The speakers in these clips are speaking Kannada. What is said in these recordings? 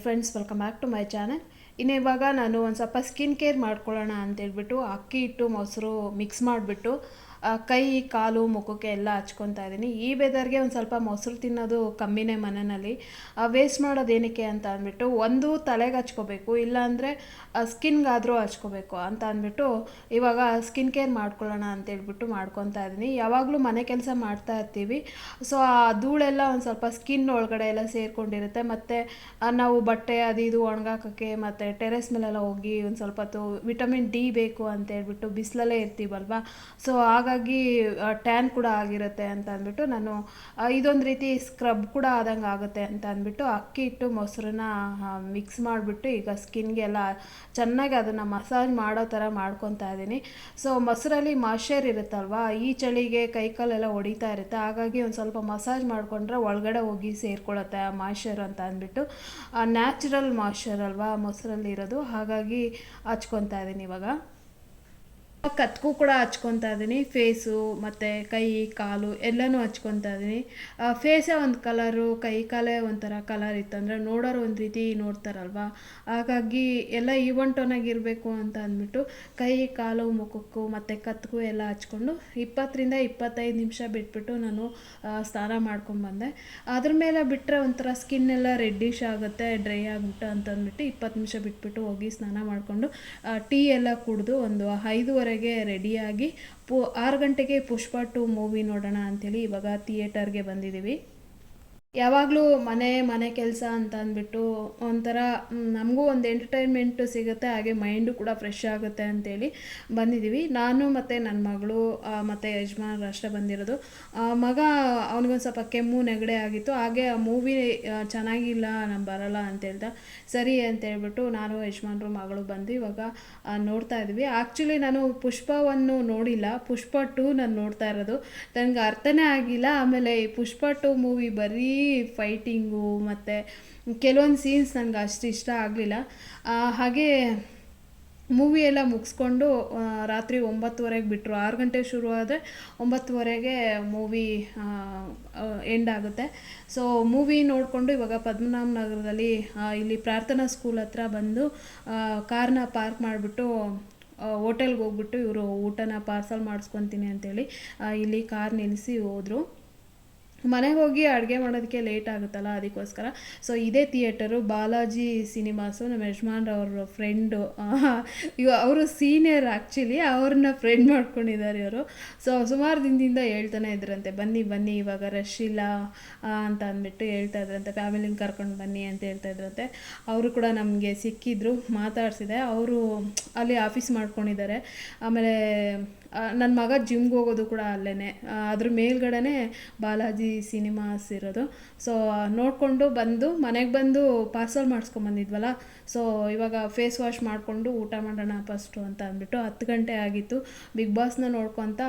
Friends welcome back to my channel ಇನ್ನು ಇವಾಗ ನಾನು ಒಂದು ಸ್ವಲ್ಪ ಸ್ಕಿನ್ ಕೇರ್ ಮಾಡ್ಕೊಳ್ಳೋಣ ಅಂತೇಳ್ಬಿಟ್ಟು ಅಕ್ಕಿ ಹಿಟ್ಟು ಮೊಸರು ಮಿಕ್ಸ್ ಮಾಡಿಬಿಟ್ಟು ಕೈ, ಕಾಲು, ಮುಖಕ್ಕೆ ಎಲ್ಲ ಹಚ್ಕೊತಾ ಇದ್ದೀನಿ. ಈ ವೆದರ್ಗೆ ಒಂದು ಸ್ವಲ್ಪ ಮೊಸರು ತಿನ್ನೋದು ಕಮ್ಮಿನೇ ಮನೆಯಲ್ಲಿ. ವೇಸ್ಟ್ ಮಾಡೋದು ಏನಕ್ಕೆ ಅಂತ ಅಂದ್ಬಿಟ್ಟು ಒಂದು ತಲೆಗೆ ಹಚ್ಕೋಬೇಕು, ಇಲ್ಲಾಂದರೆ ಸ್ಕಿನ್ಗಾದರೂ ಹಚ್ಕೋಬೇಕು ಅಂತ ಅಂದ್ಬಿಟ್ಟು ಇವಾಗ ಸ್ಕಿನ್ ಕೇರ್ ಮಾಡ್ಕೊಳ್ಳೋಣ ಅಂತೇಳ್ಬಿಟ್ಟು ಮಾಡ್ಕೊತಾ ಇದ್ದೀನಿ. ಯಾವಾಗಲೂ ಮನೆ ಕೆಲಸ ಮಾಡ್ತಾ ಇರ್ತೀವಿ. ಸೊ ಆ ಧೂಳೆಲ್ಲ ಒಂದು ಸ್ವಲ್ಪ ಸ್ಕಿನ್ ಒಳಗಡೆ ಎಲ್ಲ ಸೇರ್ಕೊಂಡಿರುತ್ತೆ. ಮತ್ತು ನಾವು ಬಟ್ಟೆ ಅದು ಇದು ಒಣಗಾಕೋಕ್ಕೆ ಮತ್ತು ಟೆರೆಸ್ ಮೇಲೆಲ್ಲ ಹೋಗಿ ಒಂದು ಸ್ವಲ್ಪ ವಿಟಮಿನ್ ಡಿ ಬೇಕು ಅಂತ ಹೇಳ್ಬಿಟ್ಟು ಬಿಸಿಲಲ್ಲೇ ಇರ್ತೀವಲ್ವ? ಸೊ ಹಾಗಾಗಿ ಟ್ಯಾನ್ ಕೂಡ ಆಗಿರುತ್ತೆ ಅಂತ ಅಂದ್ಬಿಟ್ಟು ನಾನು ಇದೊಂದು ರೀತಿ ಸ್ಕ್ರಬ್ ಕೂಡ ಆದಂಗೆ ಆಗುತ್ತೆ ಅಂತ ಅಂದ್ಬಿಟ್ಟು ಅಕ್ಕಿ ಹಿಟ್ಟು ಮೊಸರನ್ನ ಮಿಕ್ಸ್ ಮಾಡಿಬಿಟ್ಟು ಈಗ ಸ್ಕಿನ್ಗೆಲ್ಲ ಚೆನ್ನಾಗಿ ಅದನ್ನು ಮಸಾಜ್ ಮಾಡೋ ಥರ ಮಾಡ್ಕೊತಾ ಇದ್ದೀನಿ ಸೊ ಮೊಸರಲ್ಲಿ ಮಾಶ್ಚರ್ ಇರುತ್ತಲ್ವ, ಈ ಚಳಿಗೆ ಕೈಕಾಲೆಲ್ಲ ಹೊಡಿತಾ ಇರುತ್ತೆ, ಹಾಗಾಗಿ ಒಂದು ಸ್ವಲ್ಪ ಮಸಾಜ್ ಮಾಡಿಕೊಂಡ್ರೆ ಒಳಗಡೆ ಹೋಗಿ ಸೇರ್ಕೊಳ್ಳುತ್ತೆ ಆ ಮಾಯ್ಶ್ಚರ್ ಅಂತ ಅಂದ್ಬಿಟ್ಟು. ನ್ಯಾಚುರಲ್ ಮಾಯ್ಶ್ಚರ್ ಅಲ್ವಾ ಮೊಸರಲ್ಲಿ ಇರೋದು, ಹಾಗಾಗಿ ಹಚ್ಕೊತಾ ಇದ್ದೀನಿ ಇವಾಗ. ಕತ್ಗೂ ಕೂಡ ಹಚ್ಕೊತಾ ಇದ್ದೀನಿ. ಫೇಸು ಮತ್ತು ಕೈ, ಕಾಲು ಎಲ್ಲನೂ ಹಚ್ಕೊತಾ ಇದ್ದೀನಿ. ಫೇಸೇ ಒಂದು ಕಲರು ಕೈ, ಕಾಲೇ ಒಂಥರ ಕಲರ್ ಇತ್ತಂದರೆ ನೋಡೋರು ಒಂದು ರೀತಿ ನೋಡ್ತಾರಲ್ವ? ಹಾಗಾಗಿ ಎಲ್ಲ ಈವನ್ ಟೋನಾಗಿರಬೇಕು ಅಂತ ಅಂದ್ಬಿಟ್ಟು ಕೈ, ಕಾಲು, ಮುಖಕ್ಕು ಮತ್ತು ಕತ್ಕು ಎಲ್ಲ ಹಚ್ಕೊಂಡು ಇಪ್ಪತ್ತರಿಂದ ಇಪ್ಪತ್ತೈದು ನಿಮಿಷ ಬಿಟ್ಬಿಟ್ಟು ನಾನು ಸ್ನಾನ ಮಾಡ್ಕೊಂಡ್ಬಂದೆ ಅದ್ರ ಮೇಲೆ ಬಿಟ್ಟರೆ ಒಂಥರ ಸ್ಕಿನ್ ಎಲ್ಲ ರೆಡ್ಡಿಶ್ ಆಗುತ್ತೆ ಡ್ರೈ ಆಗಿಬಿಟ್ಟು ಅಂತ ಅಂದ್ಬಿಟ್ಟು ಇಪ್ಪತ್ತು ನಿಮಿಷ ಬಿಟ್ಬಿಟ್ಟು ಹೋಗಿ ಸ್ನಾನ ಮಾಡಿಕೊಂಡು ಟೀ ಎಲ್ಲ ಕುಡಿದು ಒಂದು ಐದುವರೆಗೆ ರೆಡಿಯಾಗಿ ಪು ಆರು ಗಂಟೆಗೆ ಪುಷ್ಪ ಟು ಮೂವಿ ನೋಡೋಣ ಅಂಥೇಳಿ ಇವಾಗ ಥಿಯೇಟರ್ಗೆ ಬಂದಿದ್ದೀವಿ. ಯಾವಾಗಲೂ ಮನೆ ಮನೆ ಕೆಲಸ ಅಂತ ಅಂದ್ಬಿಟ್ಟು ಒಂಥರ ನಮಗೂ ಒಂದು ಎಂಟರ್ಟೈನ್ಮೆಂಟು ಸಿಗುತ್ತೆ, ಹಾಗೆ ಮೈಂಡು ಕೂಡ ಫ್ರೆಶ್ ಆಗುತ್ತೆ ಅಂತೇಳಿ ಬಂದಿದ್ದೀವಿ. ನಾನು ಮತ್ತು ನನ್ನ ಮಗಳು ಮತ್ತು ಯಜಮಾನ್ರು ಅಷ್ಟೇ ಬಂದಿರೋದು. ಮಗ ಅವನಿಗೊಂದು ಸ್ವಲ್ಪ ಕೆಮ್ಮು, ನೆಗಡೆ ಆಗಿತ್ತು. ಹಾಗೆ ಆ ಮೂವಿ ಚೆನ್ನಾಗಿಲ್ಲ, ನಾನು ಬರಲ್ಲ ಅಂತ ಹೇಳ್ದ. ಸರಿ ಅಂತ ಹೇಳ್ಬಿಟ್ಟು ನಾನು ಯಜಮಾನ್ರು, ಮಗಳು ಬಂದು ಇವಾಗ ನೋಡ್ತಾ ಇದ್ವಿ ಆ್ಯಕ್ಚುಲಿ ನಾನು ಪುಷ್ಪವನ್ನು ನೋಡಿಲ್ಲ. ಪುಷ್ಪ ಟೂ ನಾನು ನೋಡ್ತಾ ಇರೋದು. ನನಗೆ ಅರ್ಥನೇ ಆಗಿಲ್ಲ. ಆಮೇಲೆ ಈ ಪುಷ್ಪ ಟು ಮೂವಿ ಬರೀ ಫೈಟಿಂಗು ಮತ್ತು ಕೆಲವೊಂದು ಸೀನ್ಸ್ ನನಗೆ ಅಷ್ಟು ಇಷ್ಟ ಆಗಲಿಲ್ಲ. ಹಾಗೆ ಮೂವಿ ಎಲ್ಲ ಮುಗಿಸ್ಕೊಂಡು ರಾತ್ರಿ ಒಂಬತ್ತುವರೆಗೆ ಬಿಟ್ಟರು ಆರು ಗಂಟೆಗೆ ಶುರು ಆದರೆ ಒಂಬತ್ತುವರೆಗೆ ಮೂವಿ ಎಂಡ್ ಆಗುತ್ತೆ. ಸೊ ಮೂವಿ ನೋಡಿಕೊಂಡು ಇವಾಗ ಪದ್ಮನಾಭ ನಗರದಲ್ಲಿ ಇಲ್ಲಿ ಪ್ರಾರ್ಥನಾ ಸ್ಕೂಲ್ ಹತ್ರ ಬಂದು ಕಾರ್ನ ಪಾರ್ಕ್ ಮಾಡಿಬಿಟ್ಟು ಹೋಟೆಲ್ಗೆ ಹೋಗ್ಬಿಟ್ಟು ಇವರು ಊಟನ ಪಾರ್ಸಲ್ ಮಾಡಿಸ್ಕೊತೀನಿ ಅಂತೇಳಿ ಇಲ್ಲಿ ಕಾರ್ ನಿಲ್ಲಿಸಿ ಹೋದರು. ಮನೆಗೆ ಹೋಗಿ ಅಡುಗೆ ಮಾಡೋದಕ್ಕೆ ಲೇಟ್ ಆಗುತ್ತಲ್ಲ, ಅದಕ್ಕೋಸ್ಕರ. ಸೊ ಇದೇ ಥಿಯೇಟರು ಬಾಲಾಜಿ ಸಿನಿಮಾಸು ನಮ್ಮ ಯಜಮಾನ್ರವ್ರ ಫ್ರೆಂಡು ಇವ ಅವರು ಸೀನಿಯರ್ ಆ್ಯಕ್ಚುಲಿ ಅವ್ರನ್ನ ಫ್ರೆಂಡ್ ಮಾಡ್ಕೊಂಡಿದ್ದಾರೆ ಇವರು. ಸೊ ಸುಮಾರು ದಿನದಿಂದ ಹೇಳ್ತಾನೆ ಇದ್ರಂತೆ, ಬನ್ನಿ ಬನ್ನಿ, ಇವಾಗ ರಶ್ ಇಲ್ಲ ಅಂತ ಅಂದ್ಬಿಟ್ಟು ಹೇಳ್ತಾ ಇದ್ರಂತೆ. ಫ್ಯಾಮಿಲಿನ ಕರ್ಕೊಂಡು ಬನ್ನಿ ಅಂತ ಹೇಳ್ತಾ ಇದ್ರಂತೆ. ಅವರು ಕೂಡ ನಮಗೆ ಸಿಕ್ಕಿದ್ರು, ಮಾತಾಡಿಸಿದೆ. ಅವರು ಅಲ್ಲಿ ಆಫೀಸ್ ಮಾಡ್ಕೊಂಡಿದ್ದಾರೆ. ಆಮೇಲೆ ನನ್ನ ಮಗ ಜಿಮ್ಗೆ ಹೋಗೋದು ಕೂಡ ಅಲ್ಲೇ ಅದ್ರ ಮೇಲ್ಗಡೆನೇ ಬಾಲಾಜಿ ಸಿನಿಮಾಸ್ ಇರೋದು. ಸೊ ನೋಡಿಕೊಂಡು ಬಂದು ಮನೆಗೆ ಬಂದು ಪಾರ್ಸಲ್ ಮಾಡಿಸ್ಕೊಂಬಂದಿದ್ವಲ್ಲ ಸೊ ಇವಾಗ ಫೇಸ್ ವಾಶ್ ಮಾಡಿಕೊಂಡು ಊಟ ಮಾಡೋಣ ಫಸ್ಟು ಅಂತ ಅಂದ್ಬಿಟ್ಟು ಹತ್ತು ಗಂಟೆ ಆಗಿತ್ತು. ಬಿಗ್ ಬಾಸ್ನ ನೋಡ್ಕೊತ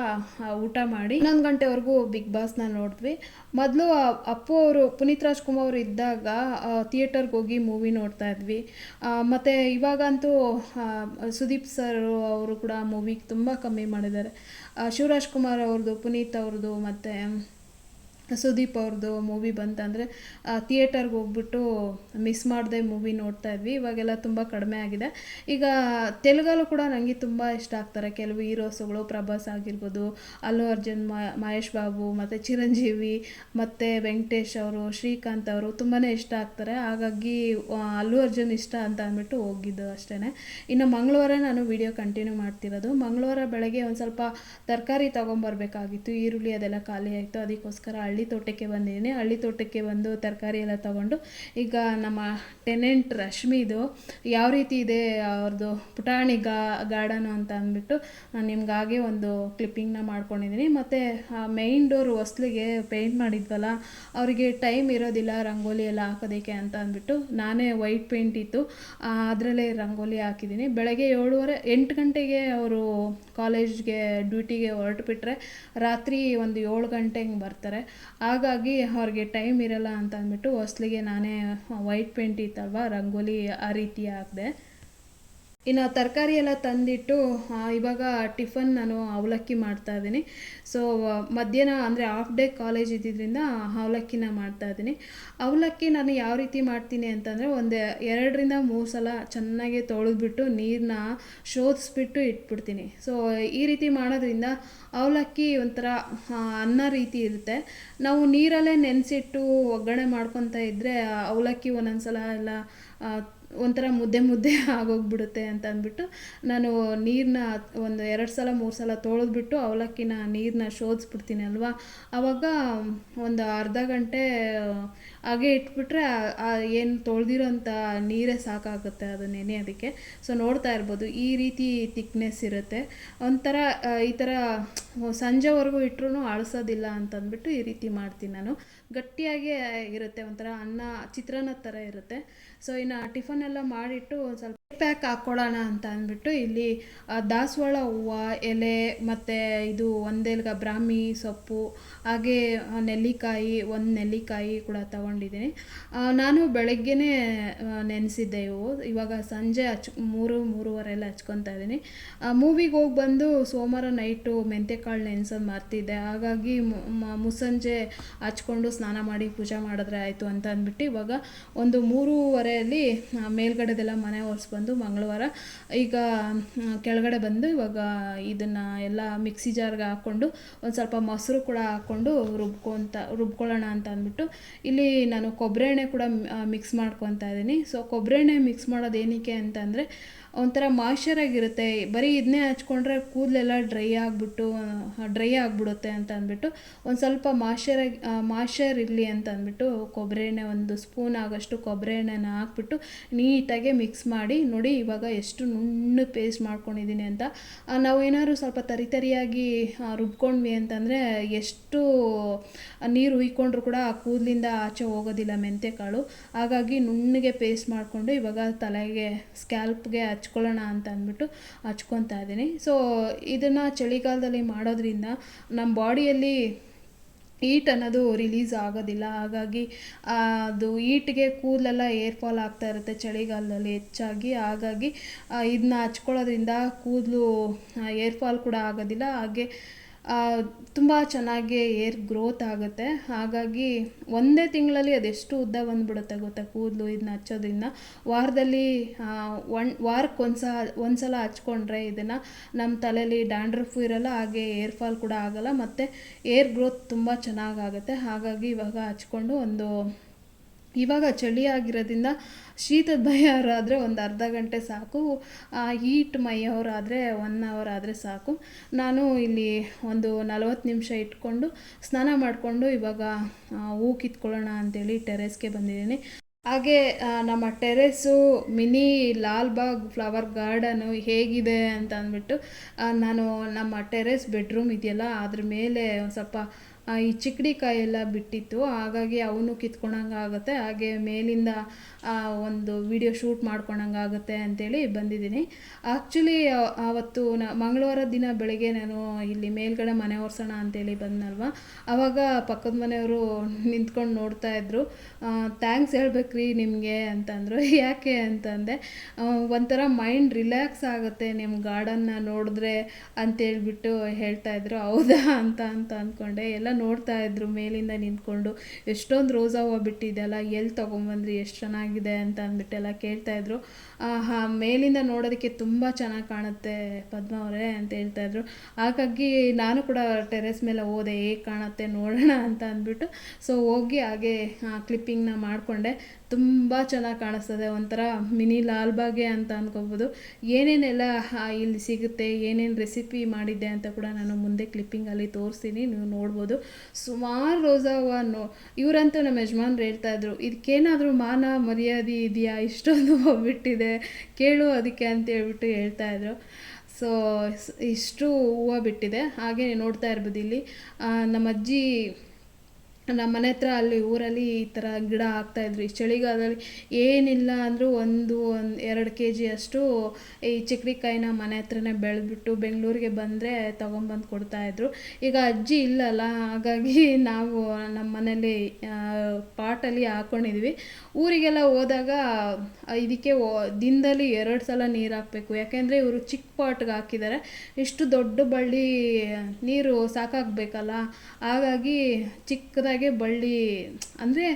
ಊಟ ಮಾಡಿ ಹನ್ನೊಂದು ಗಂಟೆವರೆಗೂ ಬಿಗ್ ಬಾಸ್ನ ನೋಡಿದ್ವಿ. ಮೊದಲು ಅಪ್ಪು ಅವರು, ಪುನೀತ್ ರಾಜ್ಕುಮಾರ್ ಅವರು ಇದ್ದಾಗ ಥಿಯೇಟರ್ಗೆ ಹೋಗಿ ಮೂವಿ ನೋಡ್ತಾ ಇದ್ವಿ. ಮತ್ತು ಇವಾಗಂತೂ ಸುದೀಪ್ ಸರ್ ಅವರು ಕೂಡ ಮೂವಿಗೆ ತುಂಬ ಕಮ್ಮಿ ಮಾಡಿದ್ದಾರೆ. ಶಿವರಾಜ್ ಕುಮಾರ್ ಅವ್ರದ್ದು, ಪುನೀತ್ ಅವ್ರದ್ದು, ಮತ್ತು ಸುದೀಪ್ ಅವ್ರದ್ದು ಮೂವಿ ಬಂತಂದರೆ ಥಿಯೇಟರ್ಗೆ ಹೋಗ್ಬಿಟ್ಟು ಮಿಸ್ ಮಾಡದೆ ಮೂವಿ ನೋಡ್ತಾ ಇದ್ವಿ. ಇವಾಗೆಲ್ಲ ತುಂಬ ಕಡಿಮೆ ಆಗಿದೆ. ಈಗ ತೆಲುಗಲ್ಲೂ ಕೂಡ ನನಗೆ ತುಂಬ ಇಷ್ಟ ಆಗ್ತಾರೆ. ಕೆಲವು ಹೀರೋಸುಗಳು, ಪ್ರಭಾಸ್ ಆಗಿರ್ಬೋದು, ಅಲ್ಲು ಅರ್ಜುನ್ ಮಹೇಶ್ ಬಾಬು, ಮತ್ತು ಚಿರಂಜೀವಿ, ಮತ್ತು ವೆಂಕಟೇಶ್ ಅವರು, ಶ್ರೀಕಾಂತ್ ಅವರು ತುಂಬಾ ಇಷ್ಟ ಆಗ್ತಾರೆ. ಹಾಗಾಗಿ ಅಲ್ಲು ಅರ್ಜುನ್ ಇಷ್ಟ ಅಂತ ಅಂದ್ಬಿಟ್ಟು ಹೋಗಿದ್ದು ಅಷ್ಟೇ ಇನ್ನು ಮಂಗಳವಾರ ನಾನು ವಿಡಿಯೋ ಕಂಟಿನ್ಯೂ ಮಾಡ್ತಿರೋದು. ಮಂಗಳವಾರ ಬೆಳಗ್ಗೆ ಒಂದು ಸ್ವಲ್ಪ ತರಕಾರಿ ತೊಗೊಂಬರ್ಬೇಕಾಗಿತ್ತು. ಈರುಳ್ಳಿ ಅದೆಲ್ಲ ಖಾಲಿ ಆಯಿತು. ಅದಕ್ಕೋಸ್ಕರ ಹಳ್ಳಿ ತೋಟಕ್ಕೆ ಬಂದಿದ್ದೀನಿ. ಹಳ್ಳಿ ತೋಟಕ್ಕೆ ಬಂದು ತರಕಾರಿ ಎಲ್ಲ ತೊಗೊಂಡು ಈಗ ನಮ್ಮ ಟೆನೆಂಟ್ ರಶ್ಮಿದು ಯಾವ ರೀತಿ ಇದೆ ಅವ್ರದ್ದು ಪುಟಾಣಿ ಗಾ, ಗಾರ್ಡನು ಅಂತ ಅಂದ್ಬಿಟ್ಟು ನಾನು ನಿಮ್ಗೆ ಹಾಗೆ ಒಂದು ಕ್ಲಿಪ್ಪಿಂಗ್ನ ಮಾಡ್ಕೊಂಡಿದ್ದೀನಿ. ಮತ್ತು ಮೇಯ್ನ್ ಡೋರ್ ಹೊಸ್ಲಿಗೆ ಪೇಂಟ್ ಮಾಡಿದ್ವಲ್ಲ, ಅವರಿಗೆ ಟೈಮ್ ಇರೋದಿಲ್ಲ ರಂಗೋಲಿ ಎಲ್ಲ ಹಾಕೋದಕ್ಕೆ ಅಂತ ಅಂದ್ಬಿಟ್ಟು ನಾನೇ ವೈಟ್ ಪೇಂಟ್ ಇತ್ತು. ಅದರಲ್ಲೇ ರಂಗೋಲಿ ಹಾಕಿದ್ದೀನಿ. ಬೆಳಗ್ಗೆ ಏಳುವರೆ, ಎಂಟು ಗಂಟೆಗೆ ಅವರು ಕಾಲೇಜ್ಗೆ ಡ್ಯೂಟಿಗೆ ಹೊರಟುಬಿಟ್ರೆ ರಾತ್ರಿ ಒಂದು ಏಳು ಗಂಟೆ ಹಿಂಗೆ ಬರ್ತಾರೆ. ಹಾಗಾಗಿ ಅವ್ರಿಗೆ ಟೈಮ್ ಇರಲ್ಲ ಅಂತ ಅಂದ್ಬಿಟ್ಟು ಹೊಸ್ಲಿಗೆ ನಾನೇ ವೈಟ್ ಪೇಂಟ್ ಇತ್ತಲ್ವ, ರಂಗೋಲಿ ಆ ರೀತಿ ಹಾಕಿದೆ. ಇನ್ನು ತರಕಾರಿ ಎಲ್ಲ ತಂದಿಟ್ಟು ಇವಾಗ ಟಿಫನ್ ನಾನು ಅವಲಕ್ಕಿ ಮಾಡ್ತಾ ಇದ್ದೀನಿ. ಸೊ ಮಧ್ಯಾಹ್ನ ಅಂದರೆ ಹಾಫ್ ಡೇ ಕಾಲೇಜ್ ಇದ್ದಿದ್ದರಿಂದ ಅವಲಕ್ಕಿನ ಮಾಡ್ತಾ ಇದ್ದೀನಿ. ಅವಲಕ್ಕಿ ನಾನು ಯಾವ ರೀತಿ ಮಾಡ್ತೀನಿ ಅಂತಂದರೆ, ಒಂದು ಎರಡರಿಂದ ಮೂರು ಸಲ ಚೆನ್ನಾಗಿ ತೊಳೆದ್ಬಿಟ್ಟು ನೀರನ್ನ ಶೋಧಿಸ್ಬಿಟ್ಟು ಇಟ್ಬಿಡ್ತೀನಿ. ಸೊ ಈ ರೀತಿ ಮಾಡೋದ್ರಿಂದ ಅವಲಕ್ಕಿ ಒಂಥರ ಅನ್ನ ರೀತಿ ಇರುತ್ತೆ. ನಾವು ನೀರಲ್ಲೇ ನೆನೆಸಿಟ್ಟು ಒಗ್ಗರಣೆ ಮಾಡ್ಕೊತಾ ಇದ್ದರೆ ಅವಲಕ್ಕಿ ಒಂದೊಂದು ಸಲ ಎಲ್ಲ ಒಂಥರ ಮುದ್ದೆ ಮುದ್ದೆ ಆಗೋಗ್ಬಿಡುತ್ತೆ ಅಂತ ಅಂದ್ಬಿಟ್ಟು ನಾನು ನೀರನ್ನ ಒಂದು ಎರಡು ಸಲ, ಮೂರು ಸಲ ತೊಳೆದ್ಬಿಟ್ಟು ಅವಲಕ್ಕಿನ ನೀರನ್ನ ಶೋಧಿಸ್ಬಿಡ್ತೀನಿ ಅಲ್ವಾ? ಆವಾಗ ಒಂದು ಅರ್ಧ ಗಂಟೆ ಹಾಗೆ ಇಟ್ಬಿಟ್ರೆ ಏನು ತೊಳೆದಿರೋಂಥ ನೀರೇ ಸಾಕಾಗುತ್ತೆ ಅದು ನೆನೆಯೋದಕ್ಕೆ ಸೊ ನೋಡ್ತಾ ಇರ್ಬೋದು, ಈ ರೀತಿ ತಿಕ್ನೆಸ್ ಇರುತ್ತೆ. ಒಂಥರ ಈ ಥರ ಸಂಜೆವರೆಗೂ ಇಟ್ಟರು ಅಳಿಸೋದಿಲ್ಲ ಅಂತಂದ್ಬಿಟ್ಟು ಈ ರೀತಿ ಮಾಡ್ತೀನಿ ನಾನು. ಗಟ್ಟಿಯಾಗಿ ಇರುತ್ತೆ, ಒಂಥರ ಅನ್ನ ಚಿತ್ರಾನ್ನದ ಥರ ಇರುತ್ತೆ. ಸೊ ಇನ್ನು ಟಿಫನ್ ಎಲ್ಲ ಮಾಡಿಟ್ಟು ಒಂದು ಸ್ವಲ್ಪ ಪ್ಯಾಕ್ ಹಾಕ್ಕೊಳ್ಳೋಣ ಅಂತ ಅಂದ್ಬಿಟ್ಟು ಇಲ್ಲಿ ದಾಸವಾಳ ಹೂವು, ಎಲೆ ಮತ್ತು ಇದು ಒಂದೇಲ್ಗ ಬ್ರಾಹ್ಮಿ ಸೊಪ್ಪು ಹಾಗೆ ನೆಲ್ಲಿಕಾಯಿ, ಒಂದು ನೆಲ್ಲಿಕಾಯಿ ಕೂಡ ತಗೊಂಡಿದ್ದೀನಿ. ನಾನು ಬೆಳಗ್ಗೆನೇ ನೆನೆಸಿದ್ದೆ ಇವು. ಇವಾಗ ಸಂಜೆ ಹಚ್, ಮೂರು ಮೂರುವರೆ ಎಲ್ಲ ಹಚ್ಕೊತಾ ಇದ್ದೀನಿ. ಮೂವಿಗೆ ಹೋಗಿ ಬಂದು ಸೋಮವಾರ ನೈಟು ಮೆಂತ್ಯಕಾಳು ನೆನೆಸೋದು ಮರ್ತಿದ್ದೆ. ಹಾಗಾಗಿ ಮುಸ್ಸಂಜೆ ಹಚ್ಕೊಂಡು ಸ್ನಾನ ಮಾಡಿ ಪೂಜೆ ಮಾಡಿದ್ರೆ ಆಯಿತು ಅಂತ ಅಂದ್ಬಿಟ್ಟು ಇವಾಗ ಒಂದು ಮೂರುವರೆಯಲ್ಲಿ ಮೇಲ್ಗಡೆದೆಲ್ಲ ಮನೆ ಒರೆಸ್ಬಂದು ಮಂಗಳವಾರ ಈಗ ಕೆಳಗಡೆ ಬಂದು ಇವಾಗ ಇದನ್ನು ಎಲ್ಲ ಮಿಕ್ಸಿ ಜಾರ್ಗೆ ಹಾಕ್ಕೊಂಡು ಒಂದು ಸ್ವಲ್ಪ ಮೊಸರು ಕೂಡ ಹಾಕ್ಕೊಂಡು ರುಬ್ಕೊಂತ, ರುಬ್ಕೊಳ್ಳೋಣ ಅಂತ ಅಂದ್ಬಿಟ್ಟು ಇಲ್ಲಿ ನಾನು ಕೊಬ್ಬರಿ ಎಣ್ಣೆ ಕೂಡ ಮಿಕ್ಸ್ ಮಾಡ್ಕೊತಾ ಇದ್ದೀನಿ. ಸೊ ಕೊಬ್ಬರಿ ಎಣ್ಣೆ ಮಿಕ್ಸ್ ಮಾಡೋದು ಏನಕ್ಕೆ ಅಂತಂದರೆ ಒಂಥರ ಮಾಯ್ಶ್ಚರ್ ಆಗಿರುತ್ತೆ. ಬರೀ ಇದನ್ನೇ ಹಚ್ಕೊಂಡ್ರೆ ಕೂದಲೆಲ್ಲ ಡ್ರೈ ಆಗಿಬಿಟ್ಟು ಡ್ರೈ ಆಗಿಬಿಡುತ್ತೆ ಅಂತ ಅಂದ್ಬಿಟ್ಟು ಒಂದು ಸ್ವಲ್ಪ ಮಾಯ್ಶ್ಚರ್ ಮಾಯ್ಶ್ಚರ್ ಇರಲಿ ಅಂತ ಅಂದ್ಬಿಟ್ಟು ಕೊಬ್ಬರಿ ಎಣ್ಣೆ ಒಂದು ಸ್ಪೂನ್ ಆಗೋಷ್ಟು ಕೊಬ್ಬರಿ ಎಣ್ಣೆನ ಹಾಕ್ಬಿಟ್ಟು ನೀಟಾಗಿ ಮಿಕ್ಸ್ ಮಾಡಿ ನೋಡಿ ಇವಾಗ ಎಷ್ಟು ನುಣ್ಣು ಪೇಸ್ಟ್ ಮಾಡ್ಕೊಂಡಿದ್ದೀನಿ ಅಂತ. ನಾವು ಏನಾದ್ರು ಸ್ವಲ್ಪ ತರಿ ತರಿಯಾಗಿ ಆ, ರುಬ್ಕೊಂಡ್ವಿ ಅಂತಂದರೆ ಎಷ್ಟು ನೀರು ಹುಯ್ಕೊಂಡ್ರು ಕೂಡ ಕೂದಲಿಂದ ಆಚೆ ಹೋಗೋದಿಲ್ಲ ಮೆಂತ್ಯಕಾಳು ಹಾಗಾಗಿ ನುಣ್ಣಗೆ ಪೇಸ್ಟ್ ಮಾಡಿಕೊಂಡು ಇವಾಗ ತಲೆಗೆ ಸ್ಕ್ಯಾಲ್ಪ್ಗೆ ಹಚ್ಕೊಳ್ಳೋಣ ಅಂತ ಅಂದ್ಬಿಟ್ಟು ಹಚ್ಕೊತಾ ಇದ್ದೀನಿ. ಸೊ ಇದನ್ನು ಚಳಿಗಾಲದಲ್ಲಿ ಮಾಡೋದ್ರಿಂದ ನಮ್ಮ ಬಾಡಿಯಲ್ಲಿ ಈಟ್ ಅನ್ನೋದು ರಿಲೀಸ್ ಆಗೋದಿಲ್ಲ. ಹಾಗಾಗಿ ಅದು ಈಟ್ಗೆ ಕೂದಲೆಲ್ಲ ಏರ್ ಫಾಲ್ ಆಗ್ತಾ ಇರುತ್ತೆ ಚಳಿಗಾಲದಲ್ಲಿ ಹೆಚ್ಚಾಗಿ. ಹಾಗಾಗಿ ಇದನ್ನ ಹಚ್ಕೊಳ್ಳೋದ್ರಿಂದ ಕೂದಲು ಏರ್ ಫಾಲ್ ಕೂಡ ಆಗೋದಿಲ್ಲ. ಹಾಗೆ ತುಂಬ ಚೆನ್ನಾಗಿ ಏರ್ ಗ್ರೋತ್ ಆಗುತ್ತೆ. ಹಾಗಾಗಿ ಒಂದೇ ತಿಂಗಳಲ್ಲಿ ಅದೆಷ್ಟು ಉದ್ದ ಬಂದುಬಿಡುತ್ತೆ ಗೊತ್ತಾ ಕೂದಲು ಇದನ್ನ ಹಚ್ಚೋದ್ರಿಂದ? ವಾರದಲ್ಲಿ ಒನ್ ವಾರಕ್ಕೆ ಒಂದು ಸಲ ಒಂದು ಸಲ ಹಚ್ಕೊಂಡ್ರೆ ಇದನ್ನು ನಮ್ಮ ತಲೆಯಲ್ಲಿ ಡ್ಯಾಂಡ್ರಫು ಇರಲ್ಲ, ಹಾಗೆ ಏರ್ ಫಾಲ್ ಕೂಡ ಆಗಲ್ಲ, ಮತ್ತು ಏರ್ ಗ್ರೋತ್ ತುಂಬ ಚೆನ್ನಾಗಾಗುತ್ತೆ. ಹಾಗಾಗಿ ಇವಾಗ ಹಚ್ಕೊಂಡು ಒಂದು ಇವಾಗ ಚಳಿ ಆಗಿರೋದ್ರಿಂದ ಶೀತದ ಮೈಯವರಾದರೆ ಒಂದು ಅರ್ಧ ಗಂಟೆ ಸಾಕು. ಹೀಟ್ ಮೈಯವರಾದರೆ ಒನ್ ಅವರ್ ಆದರೆ ಸಾಕು. ನಾನು ಇಲ್ಲಿ ಒಂದು ನಲವತ್ತು ನಿಮಿಷ ಇಟ್ಕೊಂಡು ಸ್ನಾನ ಮಾಡಿಕೊಂಡು ಇವಾಗ ಹೂ ಕಿತ್ಕೊಳ್ಳೋಣ ಅಂತೇಳಿ ಟೆರೆಸ್ಗೆ ಬಂದಿದ್ದೀನಿ. ಹಾಗೆ ನಮ್ಮ terrace mini Lalbagh flower garden ಹೇಗಿದೆ ಅಂತ ಅಂದ್ಬಿಟ್ಟು ನಾನು ನಮ್ಮ ಟೆರೆಸ್ ಬೆಡ್ರೂಮ್ ಇದೆಯಲ್ಲ, ಅದ್ರ ಮೇಲೆ ಒಂದು ಸ್ವಲ್ಪ ಈ ಚಿಕ್ಕಡಿ ಎಲ್ಲ ಬಿಟ್ಟಿತ್ತು. ಹಾಗಾಗಿ ಅವನು ಕಿತ್ಕೊಳಂಗಾಗುತ್ತೆ ಹಾಗೆ ಮೇಲಿಂದ ಒಂದು ವಿಡಿಯೋ ಶೂಟ್ ಮಾಡ್ಕೊಳಂಗಾಗುತ್ತೆ ಅಂತೇಳಿ ಬಂದಿದ್ದೀನಿ. ಆ್ಯಕ್ಚುಲಿ ಆವತ್ತು ನ, ಮಂಗಳವಾರ ದಿನ ಬೆಳಗ್ಗೆ ನಾನು ಇಲ್ಲಿ ಮೇಲ್ಗಡೆ ಮನೆ ಒರೆಸೋಣ ಅಂತೇಳಿ ಬಂದ್ನಲ್ವ? ಆವಾಗ ಪಕ್ಕದ ಮನೆಯವರು ನಿಂತ್ಕೊಂಡು ನೋಡ್ತಾ ಇದ್ರು. ಥ್ಯಾಂಕ್ಸ್ ಹೇಳ್ಬೇಕ್ರಿ ನಿಮಗೆ ಅಂತಂದರು. ಯಾಕೆ ಅಂತಂದೆ ಒಂಥರ ಮೈಂಡ್ ರಿಲ್ಯಾಕ್ಸ್ ಆಗುತ್ತೆ ನಿಮ್ಮ ಗಾರ್ಡನ್ನ ನೋಡಿದ್ರೆ ಅಂತೇಳ್ಬಿಟ್ಟು ಹೇಳ್ತಾ ಇದ್ರು. ಹೌದಾ ಅಂತ ಅಂತ ಅಂದ್ಕೊಂಡೆ ಎಲ್ಲ ನೋಡ್ತಾ ಇದ್ರು ಮೇಲಿಂದ ನಿಂತ್ಕೊಂಡು, ಎಷ್ಟೊಂದು ರೋಸಾ ಹೂವು ಬಿಟ್ಟಿದೆಯಲ್ಲ ಎಲ್ಲಿ ತೊಗೊಂಬಂದ್ರಿ, ಎಷ್ಟು ಚೆನ್ನಾಗಿದೆ? ಅಂತ ಅಂದ್ಬಿಟ್ಟೆಲ್ಲ ಕೇಳ್ತಾ ಇದ್ರು. ಹಾ ಮೇಲಿಂದ ನೋಡೋದಕ್ಕೆ ತುಂಬ ಚೆನ್ನಾಗಿ ಕಾಣುತ್ತೆ ಪದ್ಮ ಅವರೇ, ಅಂತ ಹೇಳ್ತಾ ಇದ್ರು. ಹಾಗಾಗಿ ನಾನು ಕೂಡ ಟೆರೆಸ್ ಮೇಲೆ ಹೋದೆ, ಹೇಗೆ ಕಾಣುತ್ತೆ, ನೋಡೋಣ, ಅಂತ ಅಂದ್ಬಿಟ್ಟು. ಸೊ, ಹೋಗಿ ಹಾಗೆ ಕ್ಲಿಪ್ಪಿಂಗ್ನ ಮಾಡಿಕೊಂಡೆ. ತುಂಬ ಚೆನ್ನಾಗಿ ಕಾಣಿಸ್ತದೆ, ಒಂಥರ ಮಿನಿ ಲಾಲ್ಬಾಗೆ ಅಂತ ಅಂದ್ಕೋಬೋದು ಏನೇನೆಲ್ಲ ಇಲ್ಲಿ ಸಿಗುತ್ತೆ, ಏನೇನು ರೆಸಿಪಿ ಮಾಡಿದ್ದೆ ಅಂತ ಕೂಡ ನಾನು ಮುಂದೆ ಕ್ಲಿಪ್ಪಿಂಗಲ್ಲಿ ತೋರಿಸ್ತೀನಿ, ನೀವು ನೋಡ್ಬೋದು. ಸುಮಾರು ರೋಸಾ ನೋ, ಇವರಂತೂ ನಮ್ಮ ಯಜಮಾನ್ರು ಹೇಳ್ತಾ ಇದ್ರು, ಇದಕ್ಕೇನಾದರೂ ಮಾನ ಮರ್ಯಾದೆ ಇದೆಯಾ? ಇಷ್ಟೊಂದು ಬಿಟ್ಟಿದೆ ಕೇಳು ಅದಕ್ಕೆ ಅಂತ ಹೇಳ್ಬಿಟ್ಟು ಹೇಳ್ತಾ ಇದ್ರು. ಸೊ ಇಷ್ಟು ಹೂವು ಬಿಟ್ಟಿದೆ ಹಾಗೆ ನೋಡ್ತಾ ಇರ್ಬೋದು ಇಲ್ಲಿ. ನಮ್ಮ ಅಜ್ಜಿ ನಮ್ಮ ಮನೆ ಹತ್ರ ಅಲ್ಲಿ ಊರಲ್ಲಿ ಈ ಥರ ಗಿಡ ಹಾಕ್ತಾಯಿದ್ರು ಈ ಚಳಿಗಾಲದಲ್ಲಿ ಏನಿಲ್ಲ ಅಂದರೂ ಒಂದು ಒಂದು ಎರಡು ಕೆ ಜಿ ಅಷ್ಟು ಈ ಚಿಕ್ಕಡಿಕಾಯಿನ ಮನೆ ಹತ್ರನೇ ಬೆಳೆದ್ಬಿಟ್ಟು ಬೆಂಗಳೂರಿಗೆ ಬಂದರೆ ತೊಗೊಂಬಂದು ಕೊಡ್ತಾಯಿದ್ರು ಈಗ ಅಜ್ಜಿ ಇಲ್ಲಲ್ಲ, ಹಾಗಾಗಿ ನಾವು ನಮ್ಮ ಮನೇಲಿ ಪಾಟಲ್ಲಿ ಹಾಕ್ಕೊಂಡಿದ್ವಿ ಊರಿಗೆಲ್ಲ ಹೋದಾಗ ಇದಕ್ಕೆ ದಿನದಲ್ಲಿ ಎರಡು ಸಲ ನೀರು ಹಾಕಬೇಕು. ಯಾಕೆಂದರೆ ಇವರು ಚಿಕ್ಕ ಪಾಟ್ಗೆ ಹಾಕಿದ್ದಾರೆ ಇಷ್ಟು ದೊಡ್ಡ ಬಳ್ಳಿ ನೀರು ಸಾಕಾಗಬೇಕಲ್ಲ. ಹಾಗಾಗಿ ಚಿಕ್ಕದಾಗೆ ಬಳ್ಳಿ, ಅಂದರೆ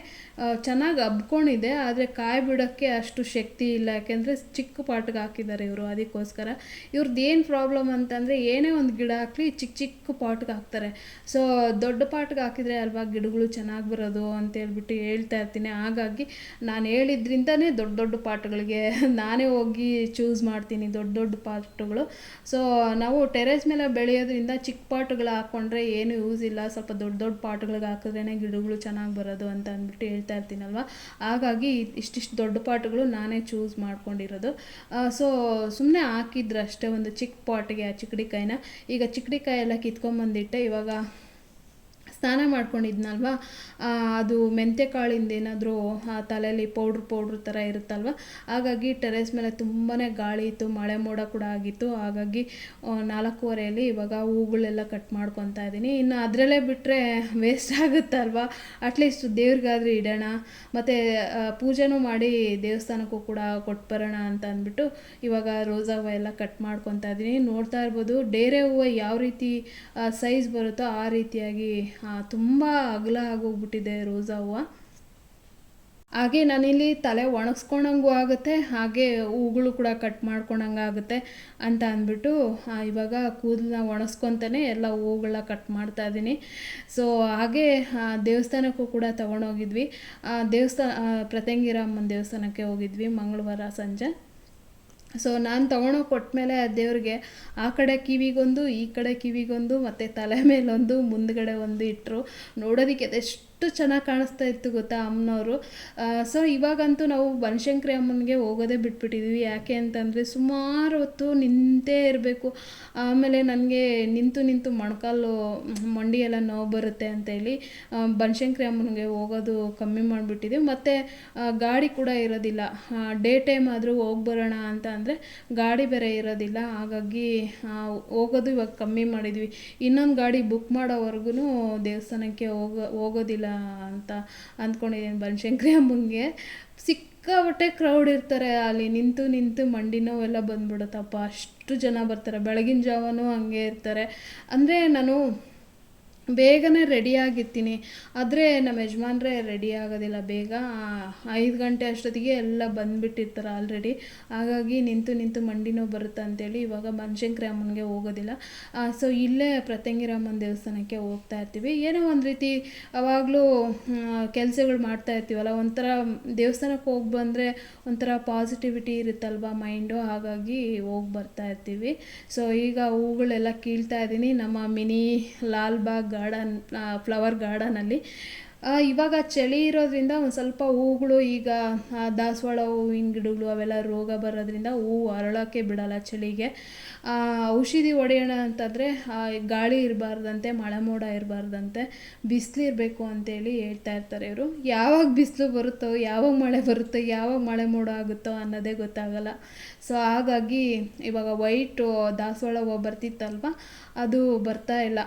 ಚೆನ್ನಾಗಿ ಹಬ್ಕೊಂಡಿದೆ, ಆದರೆ ಕಾಯಿ ಬಿಡೋಕ್ಕೆ ಅಷ್ಟು ಶಕ್ತಿ ಇಲ್ಲ. ಯಾಕೆಂದರೆ ಚಿಕ್ಕ ಪಾಟ್ಗೆ ಹಾಕಿದ್ದಾರೆ ಇವರು ಅದಕ್ಕೋಸ್ಕರ. ಇವ್ರದ್ದು ಏನು ಪ್ರಾಬ್ಲಮ್ ಅಂತಂದರೆ ಏನೇ ಒಂದು ಗಿಡ ಹಾಕಲಿ ಚಿಕ್ಕ ಚಿಕ್ಕ ಪಾಟ್ಗೆ ಹಾಕ್ತಾರೆ. ಸೊ, ದೊಡ್ಡ ಪಾಟ್ಗೆ ಹಾಕಿದರೆ ಅಲ್ವಾ ಗಿಡಗಳು ಚೆನ್ನಾಗಿ ಬರೋದು ಅಂತ ಹೇಳ್ಬಿಟ್ಟು ಹೇಳ್ತಾ ಇರ್ತೀನಿ. ಹಾಗಾಗಿ ನಾನು ಹೇಳಿದ್ರಿಂದನೇ ದೊಡ್ಡ ದೊಡ್ಡ ಪಾಟ್ಗಳಿಗೆ ನಾನೇ ಹೋಗಿ ಚೂಸ್ ಮಾಡ್ತೀನಿ ದೊಡ್ಡ ದೊಡ್ಡ ಪಾಟ್ಗಳು. ಸೊ, ನಾವು ಟೆರೇಸ್ ಮೇಲೆ ಬೆಳೆಯೋದ್ರಿಂದ ಚಿಕ್ಕ ಪಾಟ್ಗಳು ಹಾಕ್ಕೊಂಡ್ರೆ ಏನು ಯೂಸ್ ಇಲ್ಲ. ಸ್ವಲ್ಪ ದೊಡ್ಡ ದೊಡ್ಡ ಪಾಟ್ಗಳಿಗೆ ಹಾಕಿದ್ರೇ ಗಿಡಗಳು ಚೆನ್ನಾಗಿ ಬರೋದು ಅಂತ ಅಂದ್ಬಿಟ್ಟು ಹೇಳ್ತಾ ಇರ್ತೀನಲ್ವ? ಹಾಗಾಗಿ ಇಷ್ಟಿಷ್ಟು ದೊಡ್ಡ ಪಾಟ್ಗಳು ನಾನೇ ಚೂಸ್ ಮಾಡ್ಕೊಂಡಿರೋದು. ಸೊ ಸುಮ್ಮನೆ ಹಾಕಿದ್ರು ಅಷ್ಟೇ ಒಂದು ಚಿಕ್ಕ ಪಾಟ್ಗೆ ಆ ಚಿಕ್ಕಡಿಕಾಯಿನ ಈಗ ಚಿಕ್ಕಡಿಕಾಯಿ ಎಲ್ಲ ಕಿತ್ಕೊಂಬಂದಿಟ್ಟೆ, ಇವಾಗ ಸ್ನಾನ ಮಾಡ್ಕೊಂಡಿದ್ನಲ್ವ? ಅದು ಮೆಂತ್ಯ ಕಾಳಿಂದ ಏನಾದರೂ ತಲೆಯಲ್ಲಿ ಪೌಡ್ರ್ ಪೌಡ್ರ್ ಥರ ಇರುತ್ತಲ್ವ? ಹಾಗಾಗಿ ಟೆರೇಸ್ ಮೇಲೆ ತುಂಬಾ ಗಾಳಿ ಇತ್ತು, ಮಳೆ ಮೋಡ ಕೂಡ ಆಗಿತ್ತು. ಹಾಗಾಗಿ ನಾಲ್ಕೂವರೆಯಲ್ಲಿ ಇವಾಗ ಹೂಗಳೆಲ್ಲ ಕಟ್ ಮಾಡ್ಕೊತಾ ಇದ್ದೀನಿ. ಇನ್ನು ಅದರಲ್ಲೇ ಬಿಟ್ಟರೆ ವೇಸ್ಟ್ ಆಗುತ್ತಲ್ವ? ಅಟ್ಲೀಸ್ಟ್ ದೇವ್ರಿಗಾದ್ರೂ ಇಡೋಣ. ಮತ್ತು ಪೂಜೆನೂ ಮಾಡಿ ದೇವಸ್ಥಾನಕ್ಕೂ ಕೂಡ ಕೊಟ್ಟು ಬರೋಣ ಅಂತ ಅಂದ್ಬಿಟ್ಟು ಇವಾಗ ರೋಸಾ ಹೂವು ಎಲ್ಲ ಕಟ್ ಮಾಡ್ಕೊತಾ ಇದ್ದೀನಿ. ನೋಡ್ತಾ ಇರ್ಬೋದು, ಡೇರೆ ಹೂವು ಯಾವ ರೀತಿ ಸೈಜ್ ಬರುತ್ತೋ ಆ ರೀತಿಯಾಗಿ ತುಂಬ ಅಗಲ ಆಗೋಗ್ಬಿಟ್ಟಿದೆ ರೋಸಾ ಹೂವು. ಹಾಗೆ ನಾನಿಲ್ಲಿ ತಲೆ ಒಣಗಿಸ್ಕೊಳಂಗೂ ಆಗುತ್ತೆ, ಹಾಗೆ ಹೂಗಳು ಕೂಡ ಕಟ್ ಆಗುತ್ತೆ ಅಂತ ಅಂದ್ಬಿಟ್ಟು ಇವಾಗ ಕೂದಲನ್ನ ಒಣಗಿಸ್ಕೊತಾನೆ ಎಲ್ಲ ಹೂಗಳನ್ನ ಕಟ್ ಮಾಡ್ತಾ ಇದ್ದೀನಿ ಸೊ ಹಾಗೆ ದೇವಸ್ಥಾನಕ್ಕೂ ಕೂಡ ತಗೊಂಡೋಗಿದ್ವಿ. ದೇವಸ್ಥಾನ ಪ್ರತಂಗಿರಾಮನ ದೇವಸ್ಥಾನಕ್ಕೆ ಹೋಗಿದ್ವಿ ಮಂಗಳವಾರ ಸಂಜೆ. ಸೊ ನಾನು ತೊಗೊಂಡೋಗಿ ಕೊಟ್ಟಮೇಲೆ ದೇವ್ರಿಗೆ, ಆ ಕಡೆ ಕಿವಿಗೊಂದು, ಈ ಕಡೆ ಕಿವಿಗೊಂದು, ಮತ್ತು ತಲೆ ಮೇಲೊಂದು, ಮುಂದುಗಡೆ ಒಂದು ಇಟ್ಟರು ನೋಡೋದಕ್ಕೆ ಅದೆಷ್ಟು ಚೆನ್ನಾಗಿ ಕಾಣಿಸ್ತಾ ಇತ್ತು ಗೊತ್ತಾ ಅಮ್ಮನವರು. ಸೊ ಇವಾಗಂತೂ ನಾವು ಬನಶಂಕರಿ ಅಮ್ಮನಿಗೆ ಹೋಗೋದೇ ಬಿಟ್ಬಿಟ್ಟಿದ್ದೀವಿ ಯಾಕೆ ಅಂತಂದರೆ ಸುಮಾರು ಹೊತ್ತು ನಿಂತೇ ಇರಬೇಕು. ಆಮೇಲೆ ನನಗೆ ನಿಂತು ನಿಂತು ಮೊಣಕಾಲು, ಮಂಡಿಯೆಲ್ಲ ನೋವು ಬರುತ್ತೆ ಅಂತೇಳಿ ಬನಶಂಕರಿ ಅಮ್ಮನಿಗೆ ಹೋಗೋದು ಕಮ್ಮಿ ಮಾಡಿಬಿಟ್ಟಿದ್ದೀವಿ ಮತ್ತು ಗಾಡಿ ಕೂಡ ಇರೋದಿಲ್ಲ. ಡೇ ಟೈಮ್ ಆದರೂ ಹೋಗಿ ಬರೋಣ ಅಂತ ಅಂದರೆ ಗಾಡಿ ಬೇರೆ ಇರೋದಿಲ್ಲ. ಹಾಗಾಗಿ ಹೋಗೋದು ಇವಾಗ ಕಮ್ಮಿ ಮಾಡಿದ್ವಿ. ಇನ್ನೊಂದು ಗಾಡಿ ಬುಕ್ ಮಾಡೋವರೆಗೂ ದೇವಸ್ಥಾನಕ್ಕೆ ಹೋಗೋ, ಹೋಗೋದಿಲ್ಲ. ಅಂತ ಅಂದ್ಕೊಂಡಿದ್ದೀನಿ ಬನಶಂಕರಿ ಅಮ್ಮಂಗೆ. ಸಿಕ್ಕಾಪಟ್ಟೆ ಕ್ರೌಡ್ ಇರ್ತಾರೆ ಅಲ್ಲಿ. ನಿಂತು ನಿಂತು ಮಂಡಿ ನೋವೆಲ್ಲ ಬಂದ್ಬಿಡುತ್ತಪ್ಪ. ಅಷ್ಟು ಜನ ಬರ್ತಾರೆ. ಬೆಳಗಿನ ಜಾವನೂ ಹಂಗೆ ಇರ್ತಾರೆ. ಅಂದರೆ ನಾನು ಬೇಗನೆ ರೆಡಿಯಾಗಿರ್ತೀನಿ ಆದರೆ ನಮ್ಮ ಯಜಮಾನ್ರೇ ರೆಡಿ ಆಗೋದಿಲ್ಲ. ಬೇಗ ಐದು ಗಂಟೆ ಅಷ್ಟೊತ್ತಿಗೆ ಎಲ್ಲ ಬಂದುಬಿಟ್ಟಿರ್ತಾರೆ ಆಲ್ರೆಡಿ ಹಾಗಾಗಿ ನಿಂತು ನಿಂತು ಮಂಡಿ ನೋವು ಬರುತ್ತೆ ಅಂತೇಳಿ ಇವಾಗ ಬನಶಂಕರಿ ಅಮ್ಮನಿಗೆ ಹೋಗೋದಿಲ್ಲ. ಸೊ ಇಲ್ಲೇ ಪ್ರತ್ಯಂಗಿರಮ್ಮನ ದೇವಸ್ಥಾನಕ್ಕೆ ಹೋಗ್ತಾ ಇರ್ತೀವಿ. ಏನೋ ಒಂದು ರೀತಿ ಅವಾಗಲೂ ಕೆಲಸಗಳು ಮಾಡ್ತಾ ಇರ್ತೀವಲ್ಲ, ಒಂಥರ ದೇವಸ್ಥಾನಕ್ಕೆ ಹೋಗಿ ಬಂದರೆ ಒಂಥರ ಪಾಸಿಟಿವಿಟಿ ಇರುತ್ತಲ್ವ ಮೈಂಡು ಹಾಗಾಗಿ ಹೋಗಿ ಬರ್ತಾ ಇರ್ತೀವಿ. ಸೊ ಈಗ ಹೂಗಳೆಲ್ಲ ಕೀಳ್ತಾ ಇದ್ದೀನಿ. ನಮ್ಮ ಮಿನಿ ಲಾಲ್ಬಾಗ್ ಗಾರ್ಡನ್ ಫ್ಲವರ್ ಗಾರ್ಡನಲ್ಲಿ. ಇವಾಗ ಚಳಿ ಇರೋದ್ರಿಂದ ಒಂದು ಸ್ವಲ್ಪ ಹೂಗಳು ಈಗ ದಾಸವಾಳ ಹೂವಿನ ಗಿಡಗಳು ಅವೆಲ್ಲ ರೋಗ ಬರೋದ್ರಿಂದ ಹೂವು ಅರಳೋಕ್ಕೆ ಬಿಡಲ್ಲ ಚಳಿಗೆ. ಔಷಧಿ ಹೊಡೆಯೋಣ ಅಂತಂದರೆ ಗಾಳಿ ಇರಬಾರ್ದಂತೆ ಮಳೆ ಮೋಡ ಇರಬಾರ್ದಂತೆ, ಬಿಸಿಲು ಇರಬೇಕು ಅಂತೇಳಿ ಹೇಳ್ತಾ ಇರ್ತಾರೆ ಇವರು. ಯಾವಾಗ ಬಿಸಿಲು ಬರುತ್ತೋ, ಯಾವಾಗ ಮಳೆ ಬರುತ್ತೋ, ಯಾವಾಗ ಮಳೆ ಮೋಡ ಆಗುತ್ತೋ ಅನ್ನೋದೇ ಗೊತ್ತಾಗಲ್ಲ. ಸೊ ಹಾಗಾಗಿ ಇವಾಗ ವೈಟು, ದಾಸವಾಳ ಹೂವು ಬರ್ತಿತ್ತಲ್ವ ಅದು ಬರ್ತಾ ಇಲ್ಲ.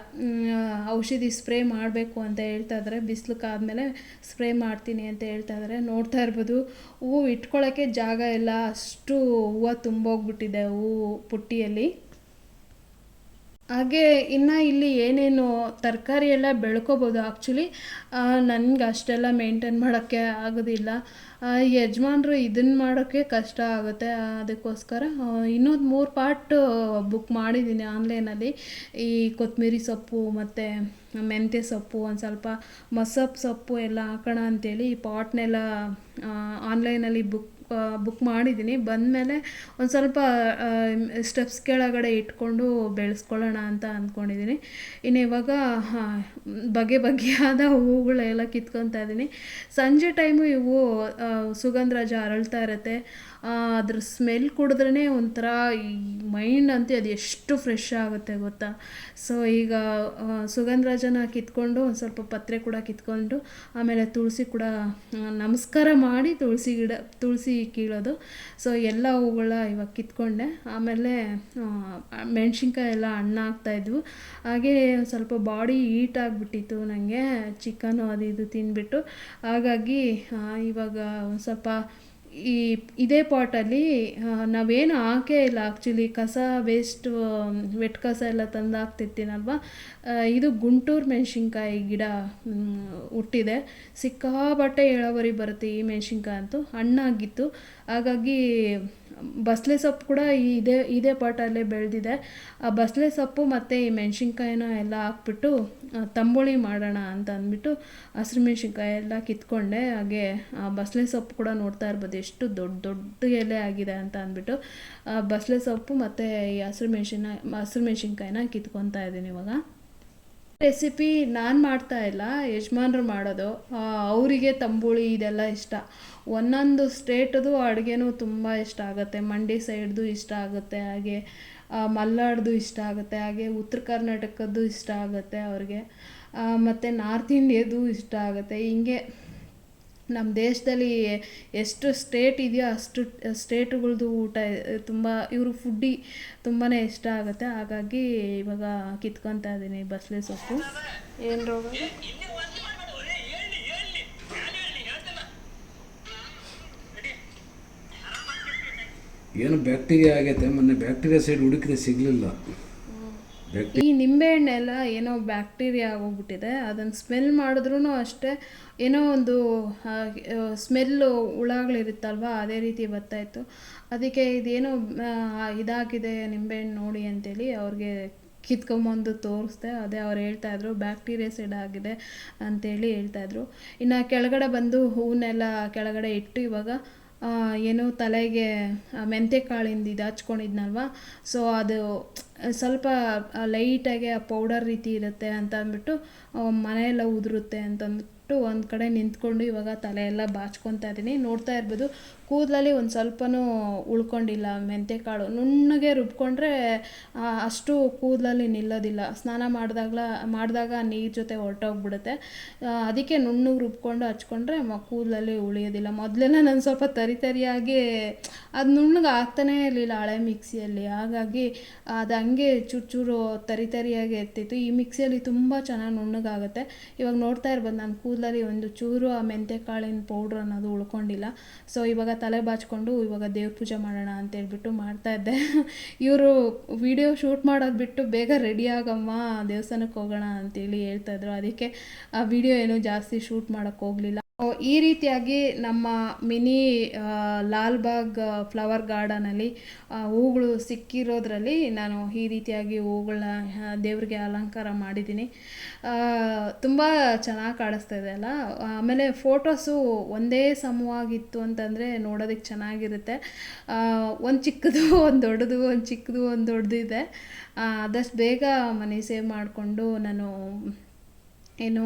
ಔಷಧಿ ಸ್ಪ್ರೇ ಮಾಡಬೇಕು ಅಂತ ಹೇಳ್ತಾ ಇದ್ದಾರೆ ಬಿಸಿಲು ಕಾದ್ಮೇಲೆ ಸ್ಪ್ರೇ ಮಾಡ್ತೀನಿ ಅಂತ ಹೇಳ್ತಾ ಇದ್ದಾರೆ ನೋಡ್ತಾ ಇರ್ಬೋದು. ಹೂವು ಇಟ್ಕೊಳ್ಳೋಕ್ಕೆ ಜಾಗ ಇಲ್ಲ. ಅಷ್ಟು ಹೂವು ತುಂಬೋಗ್ಬಿಟ್ಟಿದೆ ಹೂವು ಪುಟ್ಟಿಯಲ್ಲಿ. ಹಾಗೆ ಇನ್ನು ಇಲ್ಲಿ ಏನೇನು ತರಕಾರಿ ಎಲ್ಲ ಬೆಳ್ಕೋಬೋದು ಆ್ಯಕ್ಚುಲಿ ನನಗೆ ಅಷ್ಟೆಲ್ಲ ಮೇಂಟೈನ್ ಮಾಡೋಕ್ಕೆ ಆಗೋದಿಲ್ಲ. ಯಜಮಾನ್ರು ಇದನ್ನು ಮಾಡೋಕ್ಕೆ ಕಷ್ಟ ಆಗುತ್ತೆ ಅದಕ್ಕೋಸ್ಕರ. ಇನ್ನೊಂದು ಮೂರು ಪಾರ್ಟ್ ಬುಕ್ ಮಾಡಿದ್ದೀನಿ ಆನ್ಲೈನಲ್ಲಿ ಈ ಕೊತ್ತಂಬರಿ ಸೊಪ್ಪು ಮತ್ತು ಮೆಂತ್ಯ ಸೊಪ್ಪು, ಒಂದು ಸ್ವಲ್ಪ ಮಸಪ್ ಸೊಪ್ಪು ಎಲ್ಲ ಹಾಕೋಣ ಅಂತೇಳಿ ಈ ಪಾಟ್ನೆಲ್ಲ ಆನ್ಲೈನಲ್ಲಿ ಬುಕ್ ಬುಕ್ ಮಾಡಿದ್ದೀನಿ. ಬಂದಮೇಲೆ ಒಂದು ಸ್ವಲ್ಪ ಸ್ಟೆಪ್ಸ್ ಕೆಳಗಡೆ ಇಟ್ಕೊಂಡು ಬೆಳೆಸ್ಕೊಳ್ಳೋಣ ಅಂತ ಅಂದ್ಕೊಂಡಿದ್ದೀನಿ ಇನ್ನು ಇವಾಗ ಬಗೆ ಬಗೆಯಾದ ಹೂಗಳೆಲ್ಲ ಕಿತ್ಕೊತಾ ಇದ್ದೀನಿ ಸಂಜೆ ಟೈಮು ಇವು ಸುಗಂಧರಾಜ ಅರಳ್ತಾ ಇರುತ್ತೆ. ಅದ್ರ ಸ್ಮೆಲ್ ಕುಡಿದ್ರೇ ಒಂಥರ ಈ ಮೈಂಡ್ ಅಂತೂ ಅದು ಎಷ್ಟು ಫ್ರೆಶ್ ಆಗುತ್ತೆ ಗೊತ್ತಾ? ಸೊ ಈಗ ಸುಗಂಧರಾಜನ ಕಿತ್ಕೊಂಡು ಒಂದು ಸ್ವಲ್ಪ ಪತ್ರೆ ಕೂಡ ಕಿತ್ಕೊಂಡು ಆಮೇಲೆ ತುಳಸಿ ಕೂಡ ನಮಸ್ಕಾರ ಮಾಡಿ ತುಳಸಿ ಗಿಡ, ತುಳಸಿ ಕೀಳೋದು. ಸೊ ಎಲ್ಲ ಹೂಗಳ ಇವಾಗ ಕಿತ್ಕೊಂಡೆ. ಆಮೇಲೆ ಮೆಣಸಿನ್ಕಾಯಿ ಎಲ್ಲ ಹಣ್ಣು ಹಾಗೆ ಸ್ವಲ್ಪ ಬಾಡಿ ಹೀಟ್ ಆಗಿಬಿಟ್ಟಿತ್ತು ನನಗೆ ಚಿಕನು ಅದು ಇದು ತಿಂದ್ಬಿಟ್ಟು. ಹಾಗಾಗಿ ಇವಾಗ ಒಂದು ಸ್ವಲ್ಪ ಈ ಇದೇ ಪಾಟಲ್ಲಿ ನಾವೇನು ಹಾಕೇ ಇಲ್ಲ ಆ್ಯಕ್ಚುಲಿ ಕಸ ವೇಸ್ಟ್ ವೆಟ್ ಕಸ ಎಲ್ಲ ತಂದು ಹಾಕ್ತಿರ್ತೀನಲ್ವ ಇದು ಗುಂಟೂರು ಮೆಣಸಿನ್ಕಾಯಿ ಗಿಡ ಹುಟ್ಟಿದೆ. ಸಿಕ್ಕಾಬಟ್ಟೆ ಇಳುವರಿ ಬರುತ್ತೆ ಈ ಮೆಣಸಿನ್ಕಾಯಿ ಅಂತೂ ಹಣ್ಣಾಗಿತ್ತು. ಹಾಗಾಗಿ ಬಸಳೆ ಸೊಪ್ಪು ಕೂಡ ಇದೇ ಇದೇ ಪಾಟಲ್ಲೇ ಬೆಳೆದಿದೆ. ಆ ಬಸಳೆ ಸೊಪ್ಪು ಮತ್ತು ಈ ಮೆಣಸಿನ್ಕಾಯಿನ ಎಲ್ಲ ಹಾಕ್ಬಿಟ್ಟು ತಂಬುಳಿ ಮಾಡೋಣ ಅಂತ ಅಂದ್ಬಿಟ್ಟು ಹಸಿರು ಮೆಣಸಿನ್ಕಾಯಿ ಎಲ್ಲ ಕಿತ್ಕೊಂಡೆ. ಹಾಗೆ, ಆ ಬಸಳೆ ಸೊಪ್ಪು ಕೂಡ ನೋಡ್ತಾ ಇರ್ಬೋದು. ಎಷ್ಟು ದೊಡ್ಡ ದೊಡ್ಡ ಎಲೆ ಆಗಿದೆ ಅಂತ ಅಂದ್ಬಿಟ್ಟು, ಆ ಬಸಳೆ ಸೊಪ್ಪು ಮತ್ತು ಈ ಹಸಿರು ಮೆಣಸಿನ, ಹಸಿರು ಮೆಣಸಿನ್ಕಾಯಿನ ಕಿತ್ಕೊತಾ ಇದ್ದೀನಿ ಇವಾಗ. ರೆಸಿಪಿ ನಾನು ಮಾಡ್ತಾ ಇಲ್ಲ, ಯಜಮಾನ್ರು ಮಾಡೋದು. ಅವರಿಗೆ ತಂಬುಳಿ ಇದೆಲ್ಲ ಇಷ್ಟ. ಒಂದೊಂದು ಸ್ಟೇಟದು ಅಡುಗೆನೂ ತುಂಬ ಇಷ್ಟ ಆಗುತ್ತೆ. ಮಂಡಿ ಸೈಡ್ದು ಇಷ್ಟ ಆಗುತ್ತೆ, ಹಾಗೆ ಮಲ್ನಾಡ್ದು ಇಷ್ಟ ಆಗುತ್ತೆ, ಹಾಗೆ, ಉತ್ತರ ಕರ್ನಾಟಕದ್ದು ಇಷ್ಟ ಆಗುತ್ತೆ ಅವ್ರಿಗೆ. ಮತ್ತು ನಾರ್ತ್ ಇಂಡಿಯಾದು ಇಷ್ಟ ಆಗುತ್ತೆ. ಹಿಂಗೆ ನಮ್ಮ ದೇಶದಲ್ಲಿ ಎಷ್ಟು ಸ್ಟೇಟ್ ಇದೆಯೋ ಅಷ್ಟು ಸ್ಟೇಟ್ಗಳದ್ದು ಊಟ, ತುಂಬ, ಇವರು ಫುಡ್ಡಿ ತುಂಬಾ ಇಷ್ಟ ಆಗುತ್ತೆ. ಹಾಗಾಗಿ ಇವಾಗ ಕಿತ್ಕೊತಾ ಇದ್ದೀನಿ ಬಸಳೆ ಸೊಪ್ಪು. ಏನು ರೋಗ? ಏನು ಬ್ಯಾಕ್ಟೀರಿಯಾ ಆಗೈತೆ, ಮೊನ್ನೆ ಬ್ಯಾಕ್ಟೀರಿಯಾ ಸೈಡ್ ಹುಡುಕಿದ್ರೆ ಸಿಗಲಿಲ್ಲ. ಈ ನಿಂಬೆಹಣ್ಣೆಲ್ಲ ಏನೋ ಬ್ಯಾಕ್ಟೀರಿಯಾ ಆಗೋಗ್ಬಿಟ್ಟಿದೆ, ಅದನ್ನು ಸ್ಮೆಲ್ ಮಾಡಿದ್ರೂ ಅಷ್ಟೇ ಏನೋ ಒಂದು ಸ್ಮೆಲ್ಲು ಹುಳಗಳಿರುತ್ತಲ್ವ, ಅದೇ ರೀತಿ ಬರ್ತಾಯಿತ್ತು ಅದಕ್ಕೆ ಇದೇನೋ ಇದಾಗಿದೆ ನಿಂಬೆಹಣ್ಣು ನೋಡಿ ಅಂತೇಳಿ ಅವ್ರಿಗೆ ಕಿತ್ಕೊಂಬಂದು ತೋರಿಸ್ದೆ, ಅದೇ ಅವ್ರು ಹೇಳ್ತಾಯಿದ್ರು ಬ್ಯಾಕ್ಟೀರಿಯಾ ಸೈಡ್ ಆಗಿದೆ ಅಂತೇಳಿ ಹೇಳ್ತಾಯಿದ್ರು ಇನ್ನು ಕೆಳಗಡೆ ಬಂದು ಹೂವನ್ನೆಲ್ಲ ಕೆಳಗಡೆ ಇಟ್ಟು ಇವಾಗ ಏನು ತಲೆಗೆ ಮೆಂತ್ಯ ಕಾಳಿಂದ ಇದು ಹಚ್ಕೊಂಡಿದ್ನಲ್ವ? ಸೊ ಅದು, ಸ್ವಲ್ಪ ಲೈಟಾಗಿ ಆ ಪೌಡರ್ ರೀತಿ ಇರುತ್ತೆ ಅಂತ ಅಂದ್ಬಿಟ್ಟು ಮನೆಯೆಲ್ಲ ಉದುರುತ್ತೆ ಅಂತ ಅಂದ್ಬಿಟ್ಟು ಒಂದು ಕಡೆ ನಿಂತ್ಕೊಂಡು ಇವಾಗ ತಲೆ ಎಲ್ಲ ಬಾಚ್ಕೊತಾ ಇದ್ದೀನಿ ನೋಡ್ತಾ ಇರ್ಬೋದು ಕೂದಲಲ್ಲಿ ಒಂದು ಸ್ವಲ್ಪನೂ ಉಳ್ಕೊಂಡಿಲ್ಲ ಮೆಂತ್ಯಕಾಳು ನುಣ್ಣಗೆ ರುಬ್ಕೊಂಡ್ರೆ ಅಷ್ಟು ಕೂದಲಲ್ಲಿ ನಿಲ್ಲೋದಿಲ್ಲ. ಸ್ನಾನ ಮಾಡಿದಾಗ್ಲ, ಮಾಡಿದಾಗ ನೀರು ಜೊತೆ ಹೊರಟೋಗ್ಬಿಡುತ್ತೆ. ಅದಕ್ಕೆ ನುಣ್ಣಗೆ ರುಬ್ಕೊಂಡು ಹಚ್ಕೊಂಡ್ರೆ ಮ, ಕೂದಲಲ್ಲಿ ಉಳಿಯೋದಿಲ್ಲ. ಮೊದಲೆಲ್ಲ ನಾನು ಸ್ವಲ್ಪ ತರಿ ತರಿಯಾಗಿ ಅದು ನುಣ್ಣಗೆ ಆಗ್ತಾನೇ ಇರಲಿಲ್ಲ ಹಳೆ ಮಿಕ್ಸಿಯಲ್ಲಿ. ಹಾಗಾಗಿ ಅದು ಹಂಗೆ ಚೂರು ಚೂರು ತರಿ ತರಿಯಾಗಿ ಇರ್ತಿತ್ತು ಈ ಮಿಕ್ಸಿಯಲ್ಲಿ ತುಂಬ ಚೆನ್ನಾಗಿ ನುಣ್ಣಗಾಗುತ್ತೆ. ಇವಾಗ ನೋಡ್ತಾ ಇರ್ಬೋದು, ನಾನು ಕೂದಲಲ್ಲಿ ಒಂದು ಚೂರು ಆ ಮೆಂತ್ಯ ಕಾಳಿನ ಪೌಡ್ರ್ ಅನ್ನೋದು ಉಳ್ಕೊಂಡಿಲ್ಲ. ಸೊ, ಇವಾಗ ತಲೆ ಬಾಚ್ಕೊಂಡು ಇವಾಗ ದೇವ್ರ ಪೂಜೆ ಮಾಡೋಣ ಅಂತ ಹೇಳ್ಬಿಟ್ಟು ಮಾಡ್ತಾ ಇದ್ದೆ. ಇವರು ವಿಡಿಯೋ ಶೂಟ್ ಮಾಡೋದು ಬಿಟ್ಟು ಬೇಗ ರೆಡಿ ಆಗಮ್ಮ ದೇವಸ್ಥಾನಕ್ಕೆ ಹೋಗೋಣ ಅಂತೇಳಿ ಹೇಳ್ತಾ ಇದ್ರು. ಅದಕ್ಕೆ ಆ ವಿಡಿಯೋ ಏನು ಜಾಸ್ತಿ ಶೂಟ್ ಮಾಡೋಕ್ಕೆ ಹೋಗಲಿಲ್ಲ. ಈ ರೀತಿಯಾಗಿ ನಮ್ಮ ಮಿನಿ ಲಾಲ್ಬಾಗ್ ಫ್ಲವರ್ ಗಾರ್ಡನಲ್ಲಿ ಹೂಗಳು ಸಿಕ್ಕಿರೋದ್ರಲ್ಲಿ ನಾನು ಈ ರೀತಿಯಾಗಿ ಹೂಗಳನ್ನ ದೇವ್ರಿಗೆ ಅಲಂಕಾರ ಮಾಡಿದ್ದೀನಿ. ತುಂಬ ಚೆನ್ನಾಗಿ ಕಾಣಿಸ್ತಾ ಇದೆ ಅಲ್ಲ? ಆಮೇಲೆ ಫೋಟೋಸು ಒಂದೇ ಸಮವಾಗಿತ್ತು ಅಂತಂದರೆ ನೋಡೋದಕ್ಕೆ ಚೆನ್ನಾಗಿರುತ್ತೆ. ಒಂದು ಚಿಕ್ಕದು, ಒಂದು ದೊಡ್ಡದು, ಒಂದು ಚಿಕ್ಕದು, ಒಂದು ದೊಡ್ಡದು ಇದೆ ಆದಷ್ಟು ಬೇಗ ಮನೆ ಸೇವ್ ಮಾಡಿಕೊಂಡು ನಾನು ಏನು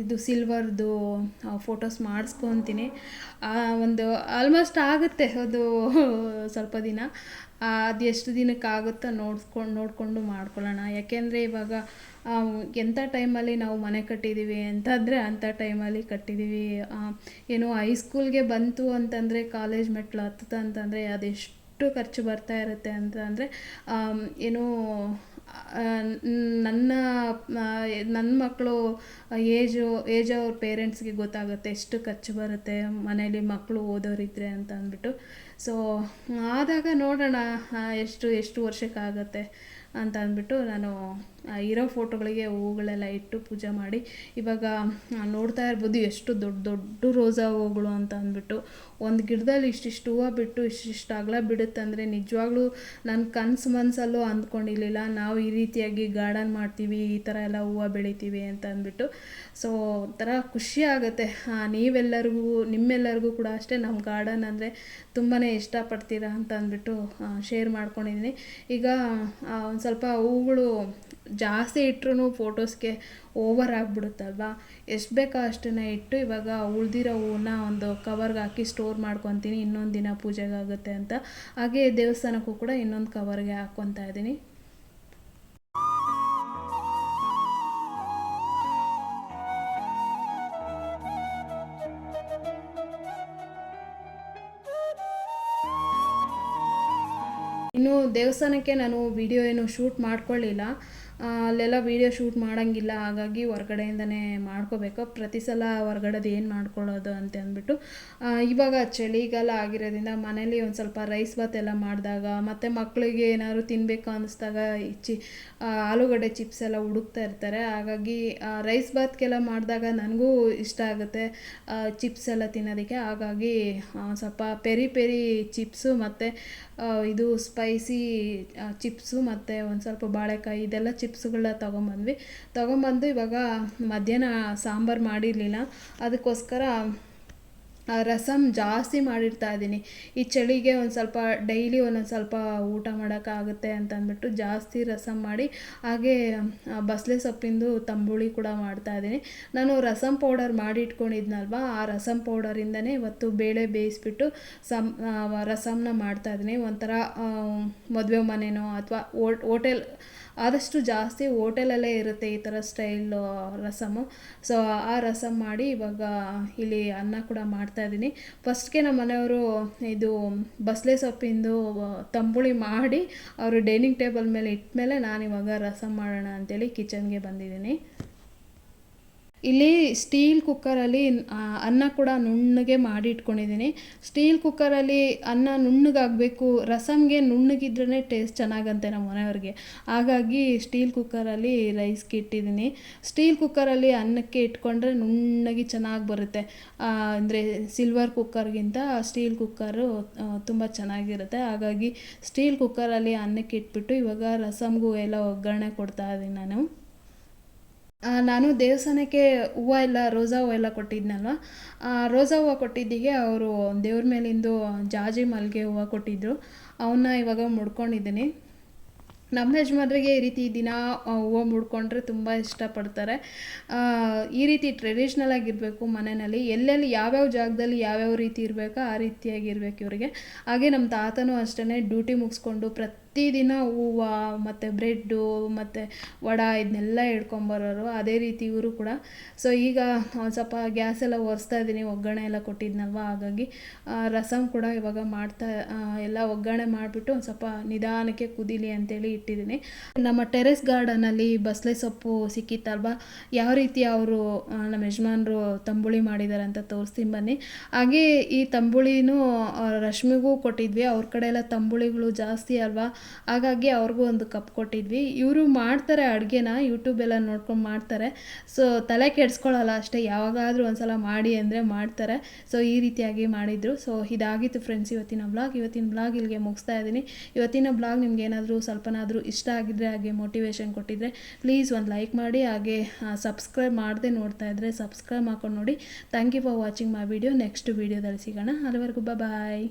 ಇದು ಸಿಲ್ವರ್ದು ಫೋಟೋಸ್ ಮಾಡಿಸ್ಕೊತೀನಿ. ಒಂದು ಆಲ್ಮೋಸ್ಟ್ ಆಗುತ್ತೆ ಅದು ಸ್ವಲ್ಪ ದಿನ. ಅದು ಎಷ್ಟು ದಿನಕ್ಕೆ ಆಗುತ್ತೋ ನೋಡ್ಕೊಂಡು ನೋಡಿಕೊಂಡು ಮಾಡ್ಕೊಳ್ಳೋಣ. ಯಾಕೆಂದರೆ ಇವಾಗ ಎಂಥ ಟೈಮಲ್ಲಿ ನಾವು ಮನೆ ಕಟ್ಟಿದ್ದೀವಿ ಅಂತಂದರೆ ಅಂಥ ಟೈಮಲ್ಲಿ ಕಟ್ಟಿದ್ದೀವಿ ಏನು ಹೈಸ್ಕೂಲ್ಗೆ ಬಂತು ಅಂತಂದರೆ ಕಾಲೇಜ್ ಮೆಟ್ಲು ಹತ್ತುತ್ತೆ ಅಂತಂದರೆ, ಅದೆಷ್ಟು ಖರ್ಚು ಬರ್ತಾ ಇರುತ್ತೆ ಅಂತ ಅಂದರೆ ಏನು ನನ್ನ ನನ್ನ ಮಕ್ಕಳು ಏಜು ಏಜ್ ಅವ್ರ ಪೇರೆಂಟ್ಸ್ಗೆ ಗೊತ್ತಾಗುತ್ತೆ ಎಷ್ಟು ಖರ್ಚು ಬರುತ್ತೆ ಮನೇಲಿ ಮಕ್ಕಳು ಓದೋರಿದ್ರೆ ಅಂತ ಅಂದ್ಬಿಟ್ಟು. ಸೊ ಆದಾಗ ನೋಡೋಣ ಎಷ್ಟು ಎಷ್ಟು ವರ್ಷಕ್ಕಾಗತ್ತೆ ಅಂತ ಅಂದ್ಬಿಟ್ಟು ನಾನು ಇರೋ ಫೋಟೋಗಳಿಗೆ ಹೂಗಳೆಲ್ಲ ಇಟ್ಟು ಪೂಜೆ ಮಾಡಿ. ಇವಾಗ ನೋಡ್ತಾ ಇರ್ಬೋದು ಎಷ್ಟು ದೊಡ್ಡ ದೊಡ್ಡ ರೋಸಾ ಹೂಗಳು ಅಂತ ಅಂದ್ಬಿಟ್ಟು. ಒಂದು ಗಿಡದಲ್ಲಿ ಇಷ್ಟಿಷ್ಟು ಹೂವು ಬಿಟ್ಟು ಇಷ್ಟಿಷ್ಟು ಅಗಲ ಬಿಡುತ್ತಂದರೆ ನಿಜವಾಗ್ಲೂ ನನ್ನ ಕನಸು ಮನಸಲ್ಲೂ ಅಂದ್ಕೊಂಡಿರಲಿಲ್ಲ. ನಾವು ಈ ರೀತಿಯಾಗಿ ಗಾರ್ಡನ್ ಮಾಡ್ತೀವಿ, ಈ ಥರ ಎಲ್ಲ ಹೂವು ಬೆಳಿತೀವಿ ಅಂತ ಅಂದ್ಬಿಟ್ಟು. ಸೊ ಒಂಥರ ಖುಷಿ ಆಗುತ್ತೆ. ನೀವೆಲ್ಲರಿಗೂ, ನಿಮ್ಮೆಲ್ಲರಿಗೂ ಕೂಡ ಅಷ್ಟೇ. ನಮ್ಮ ಗಾರ್ಡನ್ ಅಂದರೆ ತುಂಬಾ ಇಷ್ಟಪಡ್ತೀರಾ ಅಂತ ಅಂದ್ಬಿಟ್ಟು ಶೇರ್ ಮಾಡ್ಕೊಂಡಿದ್ದೀನಿ. ಈಗ ಒಂದು ಸ್ವಲ್ಪ ಹೂಗಳು ಜಾಸ್ತಿ ಇಟ್ಟರು ಫೋಟೋಸ್ಗೆ ಓವರ್ ಆಗಿಬಿಡುತ್ತಲ್ವಾ? ಎಷ್ಟು ಬೇಕೋ ಅಷ್ಟನ್ನ ಇಟ್ಟು ಇವಾಗ ಉಳಿದಿರೋ ಹೂವನ್ನ ಒಂದು ಕವರ್ಗೆ ಹಾಕಿ ಸ್ಟೋರ್ ಮಾಡ್ಕೊತೀನಿ, ಇನ್ನೊಂದು ದಿನ ಪೂಜೆಗೆ ಆಗುತ್ತೆ ಅಂತ. ಹಾಗೆ ದೇವಸ್ಥಾನಕ್ಕೂ ಕೂಡ ಇನ್ನೊಂದು ಕವರ್ಗೆ ಹಾಕ್ಕೊತಾ ಇದ್ದೀನಿ. ಇನ್ನು ದೇವಸ್ಥಾನಕ್ಕೆ ನಾನು ವಿಡಿಯೋ ಏನು ಶೂಟ್ ಮಾಡ್ಕೊಳ್ಳಿಲ್ಲ. ಅಲ್ಲೆಲ್ಲ ವೀಡಿಯೋ ಶೂಟ್ ಮಾಡೋಂಗಿಲ್ಲ, ಹಾಗಾಗಿ ಹೊರ್ಗಡೆಯಿಂದನೇ ಮಾಡ್ಕೋಬೇಕು. ಪ್ರತಿ ಸಲ ಹೊರ್ಗಡೆದು ಏನು ಮಾಡ್ಕೊಳ್ಳೋದು ಅಂತ ಅಂದ್ಬಿಟ್ಟು ಇವಾಗ ಚಳಿಗಾಲ ಆಗಿರೋದ್ರಿಂದ ಮನೇಲಿ ಒಂದು ಸ್ವಲ್ಪ ರೈಸ್ ಬಾತ್ ಎಲ್ಲ ಮಾಡಿದಾಗ, ಮತ್ತು ಮಕ್ಕಳಿಗೆ ಏನಾದ್ರು ತಿನ್ನಬೇಕು ಅನ್ನಿಸ್ದಾಗ ಇಚ್ಚಿ ಆಲೂಗಡ್ಡೆ ಚಿಪ್ಸ್ ಎಲ್ಲ ಹುಡುಕ್ತಾ ಇರ್ತಾರೆ. ಹಾಗಾಗಿ ರೈಸ್ ಬಾತ್ಗೆಲ್ಲ ಮಾಡಿದಾಗ ನನಗೂ ಇಷ್ಟ ಆಗುತ್ತೆ ಚಿಪ್ಸ್ ಎಲ್ಲ ತಿನ್ನೋದಕ್ಕೆ. ಹಾಗಾಗಿ ಸ್ವಲ್ಪ ಪೆರಿ ಪೆರಿ ಚಿಪ್ಸು ಮತ್ತು ಇದು ಸ್ಪೈಸಿ ಚಿಪ್ಸು ಮತ್ತು ಒಂದು ಸ್ವಲ್ಪ ಬಾಳೆಕಾಯಿ, ಇದೆಲ್ಲ ಚಿಪ್ಸ್ಗಳನ್ನ ತೊಗೊಂಬಂದ್ವಿ. ತೊಗೊಂಬಂದು ಇವಾಗ ಮಧ್ಯಾಹ್ನ ಸಾಂಬಾರು ಮಾಡಿರಲಿಲ್ಲ. ಅದಕ್ಕೋಸ್ಕರ ಆ, ರಸಮ್ ಜಾಸ್ತಿ ಮಾಡಿರ್ತಾ ಇದ್ದೀನಿ. ಈ ಚಳಿಗೆ ಒಂದು ಸ್ವಲ್ಪ ಡೈಲಿ ಒಂದೊಂದು ಸ್ವಲ್ಪ ಊಟ ಮಾಡೋಕ್ಕಾಗುತ್ತೆ ಅಂತ ಅಂದ್ಬಿಟ್ಟು ಜಾಸ್ತಿ ರಸಮ್ ಮಾಡಿ ಹಾಗೆ ಬಸಳೆ ಸೊಪ್ಪಿಂದು ತಂಬುಳಿ ಕೂಡ ಮಾಡ್ತಾ ಇದ್ದೀನಿ. ನಾನು ರಸಮ್ ಪೌಡರ್ ಮಾಡಿ ಇಟ್ಕೊಂಡಿದ್ನಲ್ವ ಆ ರಸಮ್ ಪೌಡರಿಂದನೇ ಇವತ್ತು ಬೇಳೆ ಬೇಯಿಸ್ಬಿಟ್ಟು ಸಮ್ ರಸಮ್ನ ಮಾಡ್ತಾ ಇದ್ದೀನಿ. ಒಂಥರ ಮದುವೆ ಮನೆನೋ ಅಥವಾ ಹೋಟೆಲ್ ಆದಷ್ಟು ಜಾಸ್ತಿ ಹೋಟೆಲಲ್ಲೇ ಇರುತ್ತೆ ಈ ಥರ ಸ್ಟೈಲು ರಸಮು. ಸೊ ಆ ರಸಮ್ ಮಾಡಿ ಇವಾಗ ಇಲ್ಲಿ ಅನ್ನ ಕೂಡ ಮಾಡ್ತಾ ಇದ್ದೀನಿ. ಫಸ್ಟ್ಗೆ ನಮ್ಮ ಮನೆಯವರು ಇದು ಬಸಳೆ ಸೊಪ್ಪಿಂದು ತಂಬುಳಿ ಮಾಡಿ ಅವರು ಡೈನಿಂಗ್ ಟೇಬಲ್ ಮೇಲೆ ಇಟ್ಮೇಲೆ ನಾನು ಇವಾಗ ರಸಮ್ ಮಾಡೋಣ ಅಂತೇಳಿ ಕಿಚನ್ಗೆ ಬಂದಿದ್ದೀನಿ. ಇಲ್ಲಿ ಸ್ಟೀಲ್ ಕುಕ್ಕರಲ್ಲಿ ಅನ್ನ ಕೂಡ ನುಣ್ಣಗೆ ಮಾಡಿ ಇಟ್ಕೊಂಡಿದ್ದೀನಿ ಸ್ಟೀಲ್ ಕುಕ್ಕರಲ್ಲಿ ಅನ್ನ ನುಣ್ಣಗಾಗಬೇಕು ರಸಮ್ಗೆ ನುಣ್ಣಗಿದ್ರೇ ಟೇಸ್ಟ್ ಚೆನ್ನಾಗಂತೆ ನಮ್ಮ ಮನೆಯವ್ರಿಗೆ. ಹಾಗಾಗಿ ಸ್ಟೀಲ್ ಕುಕ್ಕರಲ್ಲಿ ರೈಸ್ಗೆ ಇಟ್ಟಿದ್ದೀನಿ. ಸ್ಟೀಲ್ ಕುಕ್ಕರಲ್ಲಿ ಅನ್ನಕ್ಕೆ ಇಟ್ಕೊಂಡ್ರೆ ನುಣ್ಣಗೆ ಚೆನ್ನಾಗಿ ಬರುತ್ತೆ. ಅಂದರೆ ಸಿಲ್ವರ್ ಕುಕ್ಕರ್ಗಿಂತ ಸ್ಟೀಲ್ ಕುಕ್ಕರು ತುಂಬ ಚೆನ್ನಾಗಿರುತ್ತೆ. ಹಾಗಾಗಿ ಸ್ಟೀಲ್ ಕುಕ್ಕರಲ್ಲಿ ಅನ್ನಕ್ಕೆ ಇಟ್ಬಿಟ್ಟು ಇವಾಗ ರಸಮ್ಗೂ ಎಲ್ಲ ಒಗ್ಗರಣೆ ಕೊಡ್ತಾ ಇದ್ದೀನಿ ನಾನು. ನಾನು ದೇವಸ್ಥಾನಕ್ಕೆ ಹೂವು ಎಲ್ಲ ರೋಸಾ ಹೂವು ಎಲ್ಲ ಕೊಟ್ಟಿದ್ನಲ್ವ? ಆ, ರೋಸಾ ಹೂವು ಕೊಟ್ಟಿದ್ದಿಗೆ ಅವರು ದೇವ್ರ ಮೇಲಿಂದು ಜಾಜಿ ಮಲ್ಲಿಗೆ ಹೂವು ಕೊಟ್ಟಿದ್ದರು ಅವನ್ನ ಇವಾಗ ಮುಡ್ಕೊಂಡಿದ್ದೀನಿ. ನಮ್ಮ ಯಜಮಾನ್ರಿಗೆ ಈ ರೀತಿ ದಿನ ಹೂವು ಮುಡ್ಕೊಂಡ್ರೆ ತುಂಬ ಇಷ್ಟಪಡ್ತಾರೆ. ಈ ರೀತಿ ಟ್ರೆಡಿಷ್ನಲ್ ಆಗಿರಬೇಕು ಮನೆಯಲ್ಲಿ. ಎಲ್ಲೆಲ್ಲಿ ಯಾವ್ಯಾವ ಜಾಗದಲ್ಲಿ ಯಾವ್ಯಾವ ರೀತಿ ಇರಬೇಕೋ ಆ ರೀತಿಯಾಗಿ ಇರಬೇಕು ಇವರಿಗೆ. ಹಾಗೆ ನಮ್ಮ ತಾತನೂ ಅಷ್ಟೇ ಡ್ಯೂಟಿ ಮುಗಿಸ್ಕೊಂಡು ಪ್ರತಿದಿನ ಹೂವು, ಮತ್ತು ಬ್ರೆಡ್ಡು, ಮತ್ತು ವಡ ಇದನ್ನೆಲ್ಲ ಹಿಡ್ಕೊಂಬರೋರು ಅದೇ ರೀತಿ ಇವರು ಕೂಡ. ಸೊ ಈಗ ಒಂದು ಸ್ವಲ್ಪ ಗ್ಯಾಸ್ ಎಲ್ಲ ಒರೆಸ್ತಾ ಇದ್ದೀನಿ, ಒಗ್ಗರಣೆ ಎಲ್ಲ ಕೊಟ್ಟಿದ್ನಲ್ವ? ಹಾಗಾಗಿ ರಸಂ ಕೂಡ ಇವಾಗ ಮಾಡ್ತಾ ಎಲ್ಲ ಒಗ್ಗರಣೆ ಮಾಡಿಬಿಟ್ಟು ಒಂದು ಸ್ವಲ್ಪ ನಿಧಾನಕ್ಕೆ ಕುದೀಲಿ ಅಂತೇಳಿ ಇಟ್ಟಿದ್ದೀನಿ. ನಮ್ಮ ಟೆರೆಸ್ ಗಾರ್ಡನಲ್ಲಿ ಬಸಳೆ ಸೊಪ್ಪು ಸಿಕ್ಕಿತ್ತಲ್ವ? ಯಾವ ರೀತಿ ಅವರು ನಮ್ಮ ಯಜಮಾನ್ರು ತಂಬುಳಿ ಮಾಡಿದ್ದಾರೆ ಅಂತ ತೋರಿಸ್ತೀನಿ ಬನ್ನಿ. ಹಾಗೆ ಈ ತಂಬುಳಿನೂ ರಶ್ಮಿಗೂ ಕೊಟ್ಟಿದ್ವಿ. ಅವ್ರ ಕಡೆ ಎಲ್ಲ ತಂಬುಳಿಗಳು ಜಾಸ್ತಿ ಅಲ್ವಾ? ಹಾಗಾಗಿ ಅವ್ರಿಗೂ ಒಂದು ಕಪ್ ಕೊಟ್ಟಿದ್ವಿ. ಇವರು ಮಾಡ್ತಾರೆ ಅಡುಗೆನ ಯೂಟ್ಯೂಬೆಲ್ಲ ನೋಡ್ಕೊಂಡು ಮಾಡ್ತಾರೆ. ಸೊ ತಲೆ ಕೆಡಿಸ್ಕೊಳ್ಳಲ್ಲ ಅಷ್ಟೇ, ಯಾವಾಗಾದರೂ ಒಂದು ಸಲ ಮಾಡಿ ಅಂದರೆ ಮಾಡ್ತಾರೆ. ಸೊ ಈ ರೀತಿಯಾಗಿ ಮಾಡಿದರು. ಸೊ ಇದಾಗಿತ್ತು ಫ್ರೆಂಡ್ಸ್ ಇವತ್ತಿನ ಬ್ಲಾಗ್ ಇವತ್ತಿನ ಬ್ಲಾಗ್ ಇಲ್ಲಿಗೆ ಮುಗಿಸ್ತಾ ಇದ್ದೀನಿ. ಇವತ್ತಿನ ಬ್ಲಾಗ್ ನಿಮ್ಗೆ ಏನಾದರೂ ಸ್ವಲ್ಪನಾದರೂ ಇಷ್ಟ ಆಗಿದ್ದರೆ ಹಾಗೆ ಮೋಟಿವೇಶನ್ ಕೊಟ್ಟಿದ್ದರೆ ಪ್ಲೀಸ್ ಒಂದು ಲೈಕ್ ಮಾಡಿ, ಹಾಗೆ ಸಬ್ಸ್ಕ್ರೈಬ್ ಮಾಡದೆ ನೋಡ್ತಾ ಇದ್ದರೆ ಸಬ್ಸ್ಕ್ರೈಬ್ ಮಾಡ್ಕೊಂಡು ನೋಡಿ. Thank you for watching my video next ವೀಡಿಯೋದಲ್ಲಿ ಸಿಗೋಣ. ಅಲ್ಲಿವರೆಗೂ ಬಾಯ್